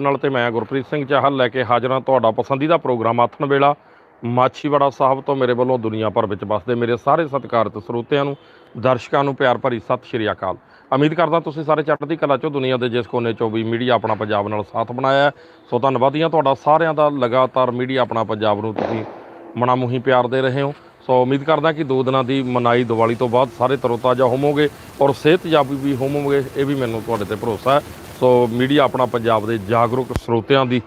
ਨਾਲ ਤੇ ਮੈਂ ਗੁਰਪ੍ਰੀਤ ਸਿੰਘ ਚਾਹਲ ਲੈ ਕੇ ਹਾਜ਼ਰ ਹਾਂ ਤੁਹਾਡਾ ਪਸੰਦੀਦਾ ਪ੍ਰੋਗਰਾਮ ਆਥਣ ਵੇਲਾ। ਮਾਛੀਵਾੜਾ ਸਾਹਿਬ ਤੋਂ ਮੇਰੇ ਵੱਲੋਂ ਦੁਨੀਆ ਭਰ ਵਿੱਚ ਵਸਦੇ ਮੇਰੇ ਸਾਰੇ ਸਤਿਕਾਰਤ ਸਰੋਤਿਆਂ ਨੂੰ, ਦਰਸ਼ਕਾਂ ਨੂੰ ਪਿਆਰ ਭਰੀ ਸਤਿ ਸ਼੍ਰੀ ਅਕਾਲ। ਉਮੀਦ ਕਰਦਾ ਤੁਸੀਂ ਸਾਰੇ ਚੜ੍ਹਦੀ ਕਲਾ ਚੋਂ, ਦੁਨੀਆ ਦੇ ਜਿਸ ਕੋਨੇ ਚੋਂ ਵੀ ਮੀਡੀਆ ਆਪਣਾ ਪੰਜਾਬ ਨਾਲ ਸਾਥ ਬਣਾਇਆ ਹੈ। ਸੋ ਧੰਨਵਾਦੀਆਂ ਤੁਹਾਡਾ ਸਾਰਿਆਂ ਦਾ ਲਗਾਤਾਰ ਮੀਡੀਆ ਆਪਣਾ ਪੰਜਾਬ ਨੂੰ ਤੁਸੀਂ ਮਨਾਮੂਹੀ ਪਿਆਰ ਦੇ ਰਹੇ ਹੋ। ਸੋ ਉਮੀਦ ਕਰਦਾ ਕਿ ਦੋ ਦਿਨਾਂ ਦੀ ਮਨਾਈ ਦੀਵਾਲੀ ਤੋਂ ਬਾਅਦ ਸਾਰੇ ਤਰੋਤਾਜ਼ਾ ਹੋਵੋਗੇ ਔਰ ਸਿਹਤਯਾਬੀ ਵੀ ਹੋਵੋਗੇ, ਇਹ ਵੀ ਮੈਨੂੰ ਤੁਹਾਡੇ ਤੇ ਭਰੋਸਾ ਹੈ। ਸੋ ਮੀਡੀਆ ਆਪਣਾ ਪੰਜਾਬ ਦੇ ਜਾਗਰੂਕ ਸਰੋਤਿਆਂ ਦੀ,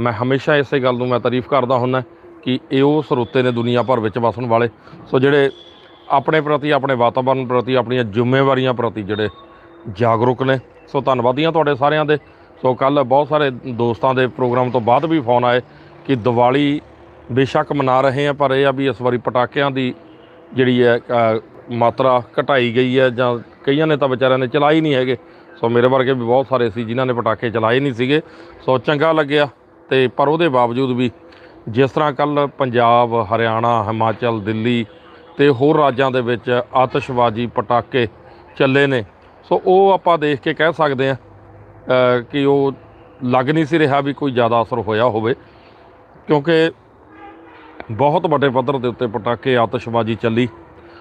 ਮੈਂ ਹਮੇਸ਼ਾ ਇਸੇ ਗੱਲ ਨੂੰ ਮੈਂ ਤਾਰੀਫ ਕਰਦਾ ਹੁੰਦਾ ਕਿ ਇਹ ਉਹ ਸਰੋਤੇ ਨੇ ਦੁਨੀਆ ਭਰ ਵਿੱਚ ਵਸਣ ਵਾਲੇ। ਸੋ ਜਿਹੜੇ ਆਪਣੇ ਪ੍ਰਤੀ, ਆਪਣੇ ਵਾਤਾਵਰਣ ਪ੍ਰਤੀ, ਆਪਣੀਆਂ ਜ਼ਿੰਮੇਵਾਰੀਆਂ ਪ੍ਰਤੀ ਜਿਹੜੇ ਜਾਗਰੂਕ ਨੇ, ਸੋ ਧੰਨਵਾਦੀਆਂ ਤੁਹਾਡੇ ਸਾਰਿਆਂ ਦੇ। ਸੋ ਕੱਲ ਬਹੁਤ ਸਾਰੇ ਦੋਸਤਾਂ ਦੇ ਪ੍ਰੋਗਰਾਮ ਤੋਂ ਬਾਅਦ ਵੀ ਫੋਨ ਆਏ ਕਿ ਦੀਵਾਲੀ ਬੇਸ਼ੱਕ ਮਨਾ ਰਹੇ ਆ, ਪਰ ਇਹ ਆ ਵੀ ਇਸ ਵਾਰੀ ਪਟਾਕਿਆਂ ਦੀ ਜਿਹੜੀ ਹੈ ਮਾਤਰਾ ਘਟਾਈ ਗਈ ਹੈ ਜਾਂ ਕਈਆਂ ਨੇ ਤਾਂ ਵਿਚਾਰਿਆਂ ਨੇ ਚਲਾਈ ਨਹੀਂ ਹੈਗੇ। ਸੋ ਮੇਰੇ ਵਰਗੇ ਵੀ ਬਹੁਤ ਸਾਰੇ ਸੀ ਜਿਨ੍ਹਾਂ ਨੇ ਪਟਾਕੇ ਚਲਾਏ ਨਹੀਂ ਸੀਗੇ। ਸੋ ਚੰਗਾ ਲੱਗਿਆ ਤੇ ਪਰ ਉਹਦੇ ਬਾਵਜੂਦ ਵੀ ਜਿਸ ਤਰ੍ਹਾਂ ਕੱਲ ਪੰਜਾਬ, ਹਰਿਆਣਾ, ਹਿਮਾਚਲ, ਦਿੱਲੀ ਤੇ ਹੋਰ ਰਾਜਾਂ ਦੇ ਵਿੱਚ ਆਤਿਸ਼ਬਾਜ਼ੀ ਪਟਾਕੇ ਚੱਲੇ ਨੇ। ਸੋ ਉਹ ਆਪਾਂ ਦੇਖ ਕੇ ਕਹਿ ਸਕਦੇ ਆ ਕਿ ਉਹ ਲੱਗ ਨਹੀਂ ਸੀ ਰਿਹਾ ਵੀ ਕੋਈ ਜ਼ਿਆਦਾ ਅਸਰ ਹੋਇਆ ਹੋਵੇ। ਕਿਉਂਕਿ ਬਹੁਤ ਵੱਡੇ ਪੱਧਰ ਦੇ ਉੱਤੇ ਪਟਾਕੇ, ਆਤਿਸ਼ਬਾਜ਼ੀ ਚੱਲੀ।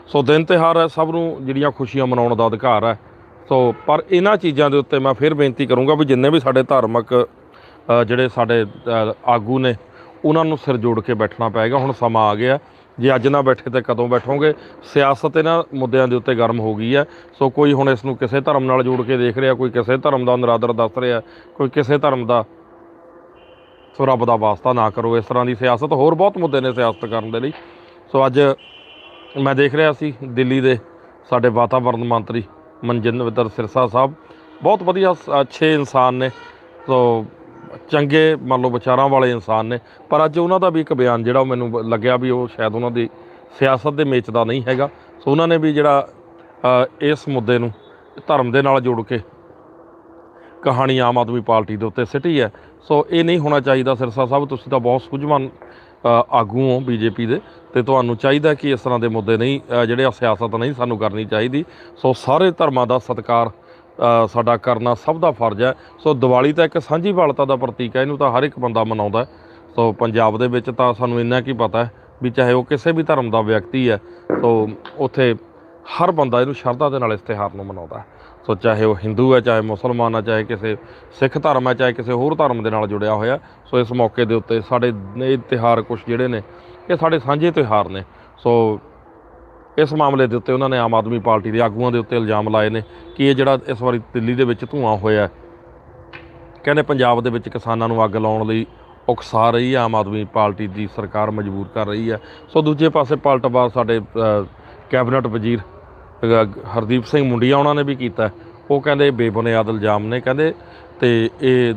ਸੋ ਦਿਨ ਤਿਉਹਾਰ ਹੈ ਸਭ ਨੂੰ ਜਿਹੜੀਆਂ ਖੁਸ਼ੀਆਂ ਮਨਾਉਣ ਦਾ ਅਧਿਕਾਰ ਹੈ। ਸੋ ਪਰ ਇਹਨਾਂ ਚੀਜ਼ਾਂ ਦੇ ਉੱਤੇ ਮੈਂ ਫਿਰ ਬੇਨਤੀ ਕਰੂੰਗਾ ਵੀ ਜਿੰਨੇ ਵੀ ਸਾਡੇ ਧਾਰਮਿਕ ਜਿਹੜੇ ਸਾਡੇ ਆਗੂ ਨੇ, ਉਹਨਾਂ ਨੂੰ ਸਿਰ ਜੋੜ ਕੇ ਬੈਠਣਾ ਪਏਗਾ। ਹੁਣ ਸਮਾਂ ਆ ਗਿਆ। ਜੇ ਅੱਜ ਨਾ ਬੈਠੇ ਤਾਂ ਕਦੋਂ ਬੈਠੋਗੇ? ਸਿਆਸਤ ਇਹਨਾਂ ਮੁੱਦਿਆਂ ਦੇ ਉੱਤੇ ਗਰਮ ਹੋ ਗਈ ਹੈ। ਸੋ ਕੋਈ ਹੁਣ ਇਸ ਨੂੰ ਕਿਸੇ ਧਰਮ ਨਾਲ ਜੋੜ ਕੇ ਦੇਖ ਰਿਹਾ, ਕੋਈ ਕਿਸੇ ਧਰਮ ਦਾ ਨਰਾਦਰ ਦੱਸ ਰਿਹਾ, ਕੋਈ ਕਿਸੇ ਧਰਮ ਦਾ ਸੋ ਰੱਬ ਦਾ ਵਾਸਤਾ ਨਾ ਕਰੋ ਇਸ ਤਰ੍ਹਾਂ ਦੀ ਸਿਆਸਤ। ਹੋਰ ਬਹੁਤ ਮੁੱਦੇ ਨੇ ਸਿਆਸਤ ਕਰਨ ਦੇ ਲਈ। ਸੋ ਅੱਜ ਮੈਂ ਦੇਖ ਰਿਹਾ ਸੀ ਦਿੱਲੀ ਦੇ ਸਾਡੇ ਵਾਤਾਵਰਣ ਮੰਤਰੀ ਮਨਜਿੰਦਰ ਸਿਰਸਾ ਸਾਹਿਬ। ਬਹੁਤ ਵਧੀਆ ਸ- ਅੱਛੇ ਇਨਸਾਨ ਨੇ। ਸੋ ਚੰਗੇ ਮੰਨ ਲਓ ਵਿਚਾਰਾਂ ਵਾਲੇ ਇਨਸਾਨ ਨੇ। ਪਰ ਅੱਜ ਉਹਨਾਂ ਦਾ ਵੀ ਇੱਕ ਬਿਆਨ ਜਿਹੜਾ ਉਹ ਮੈਨੂੰ ਲੱਗਿਆ ਵੀ ਉਹ ਸ਼ਾਇਦ ਉਹਨਾਂ ਦੀ ਸਿਆਸਤ ਦੇ ਮੇਚ ਦਾ ਨਹੀਂ ਹੈਗਾ। ਸੋ ਉਹਨਾਂ ਨੇ ਵੀ ਜਿਹੜਾ ਇਸ ਮੁੱਦੇ ਨੂੰ ਧਰਮ ਦੇ ਨਾਲ ਜੋੜ ਕੇ ਕਹਾਣੀ ਆਮ ਆਦਮੀ ਪਾਰਟੀ ਦੇ ਉੱਤੇ ਸਿੱਟੀ ਹੈ। ਸੋ ਇਹ ਨਹੀਂ ਹੋਣਾ ਚਾਹੀਦਾ ਸਿਰਸਾ ਸਾਹਿਬ, ਤੁਸੀਂ ਤਾਂ ਬਹੁਤ ਸੁਝਵਾਨ ਆਗੂ ਹੋ ਬੀਜੇਪੀ ਦੇ, ਤੇ ਤੁਹਾਨੂੰ ਚਾਹੀਦਾ ਕਿ ਇਸ ਤਰ੍ਹਾਂ ਦੇ ਮੁੱਦੇ ਨਹੀਂ ਜਿਹੜੇ ਆ ਸਿਆਸਤ ਨਹੀਂ ਸਾਨੂੰ ਕਰਨੀ ਚਾਹੀਦੀ। ਸੋ ਸਾਰੇ ਧਰਮਾਂ ਦਾ ਸਤਿਕਾਰ ਸਾਡਾ ਕਰਨਾ ਸਭ ਦਾ ਫਰਜ਼ ਹੈ। ਸੋ ਦੀਵਾਲੀ ਤਾਂ ਇੱਕ ਸਾਂਝੀ ਵਾਲਤਾ ਦਾ ਪ੍ਰਤੀਕ ਹੈ, ਇਹਨੂੰ ਤਾਂ ਹਰ ਇੱਕ ਬੰਦਾ ਮਨਾਉਂਦਾ ਸੋ ਪੰਜਾਬ ਦੇ ਵਿੱਚ ਤਾਂ ਸਾਨੂੰ ਇੰਨਾ ਕੀ ਪਤਾ ਹੈ ਵੀ ਚਾਹੇ ਉਹ ਕਿਸੇ ਵੀ ਧਰਮ ਦਾ ਵਿਅਕਤੀ ਹੈ ਸੋ ਉੱਥੇ ਹਰ ਬੰਦਾ ਇਹਨੂੰ ਸ਼ਰਧਾ ਦੇ ਨਾਲ ਇਸ ਤਿਉਹਾਰ ਨੂੰ ਮਨਾਉਂਦਾ ਹੈ। ਸੋ ਚਾਹੇ ਉਹ ਹਿੰਦੂ ਹੈ ਚਾਹੇ ਮੁਸਲਮਾਨ ਹੈ ਚਾਹੇ ਕਿਸੇ ਸਿੱਖ ਧਰਮ ਹੈ ਚਾਹੇ ਕਿਸੇ ਹੋਰ ਧਰਮ ਦੇ ਨਾਲ ਜੁੜਿਆ ਹੋਇਆ ਸੋ ਇਸ ਮੌਕੇ ਦੇ ਉੱਤੇ ਸਾਡੇ ਇਹ ਤਿਉਹਾਰ ਕੁਝ ਜਿਹੜੇ ਨੇ ਇਹ ਸਾਡੇ ਸਾਂਝੇ ਤਿਉਹਾਰ ਨੇ। ਸੋ ਇਸ ਮਾਮਲੇ ਦੇ ਉੱਤੇ ਉਹਨਾਂ ਨੇ ਆਮ ਆਦਮੀ ਪਾਰਟੀ ਦੇ ਆਗੂਆਂ ਦੇ ਉੱਤੇ ਇਲਜ਼ਾਮ ਲਾਏ ਨੇ ਕਿ ਇਹ ਜਿਹੜਾ ਇਸ ਵਾਰੀ ਦਿੱਲੀ ਦੇ ਵਿੱਚ ਧੂਆਂ ਹੋਇਆ ਕਹਿੰਦੇ ਪੰਜਾਬ ਦੇ ਵਿੱਚ ਕਿਸਾਨਾਂ ਨੂੰ ਅੱਗ ਲਾਉਣ ਲਈ ਉਕਸਾ ਰਹੀ ਹੈ ਆਮ ਆਦਮੀ ਪਾਰਟੀ ਦੀ ਸਰਕਾਰ ਮਜਬੂਰ ਕਰ ਰਹੀ ਹੈ। ਸੋ ਦੂਜੇ ਪਾਸੇ ਪਲਟਵਾਰ ਸਾਡੇ ਅ, ਕੈਬਨਿਟ ਵਜ਼ੀਰ ਹਰਦੀਪ ਸਿੰਘ ਮੁੰਡੀਆ ਉਹਨਾਂ ਨੇ ਵੀ ਕੀਤਾ। ਉਹ ਕਹਿੰਦੇ ਬੇਬੁਨਿਆਦ ਇਲਜ਼ਾਮ ਨੇ ਕਹਿੰਦੇ ਤੇ ਇਹ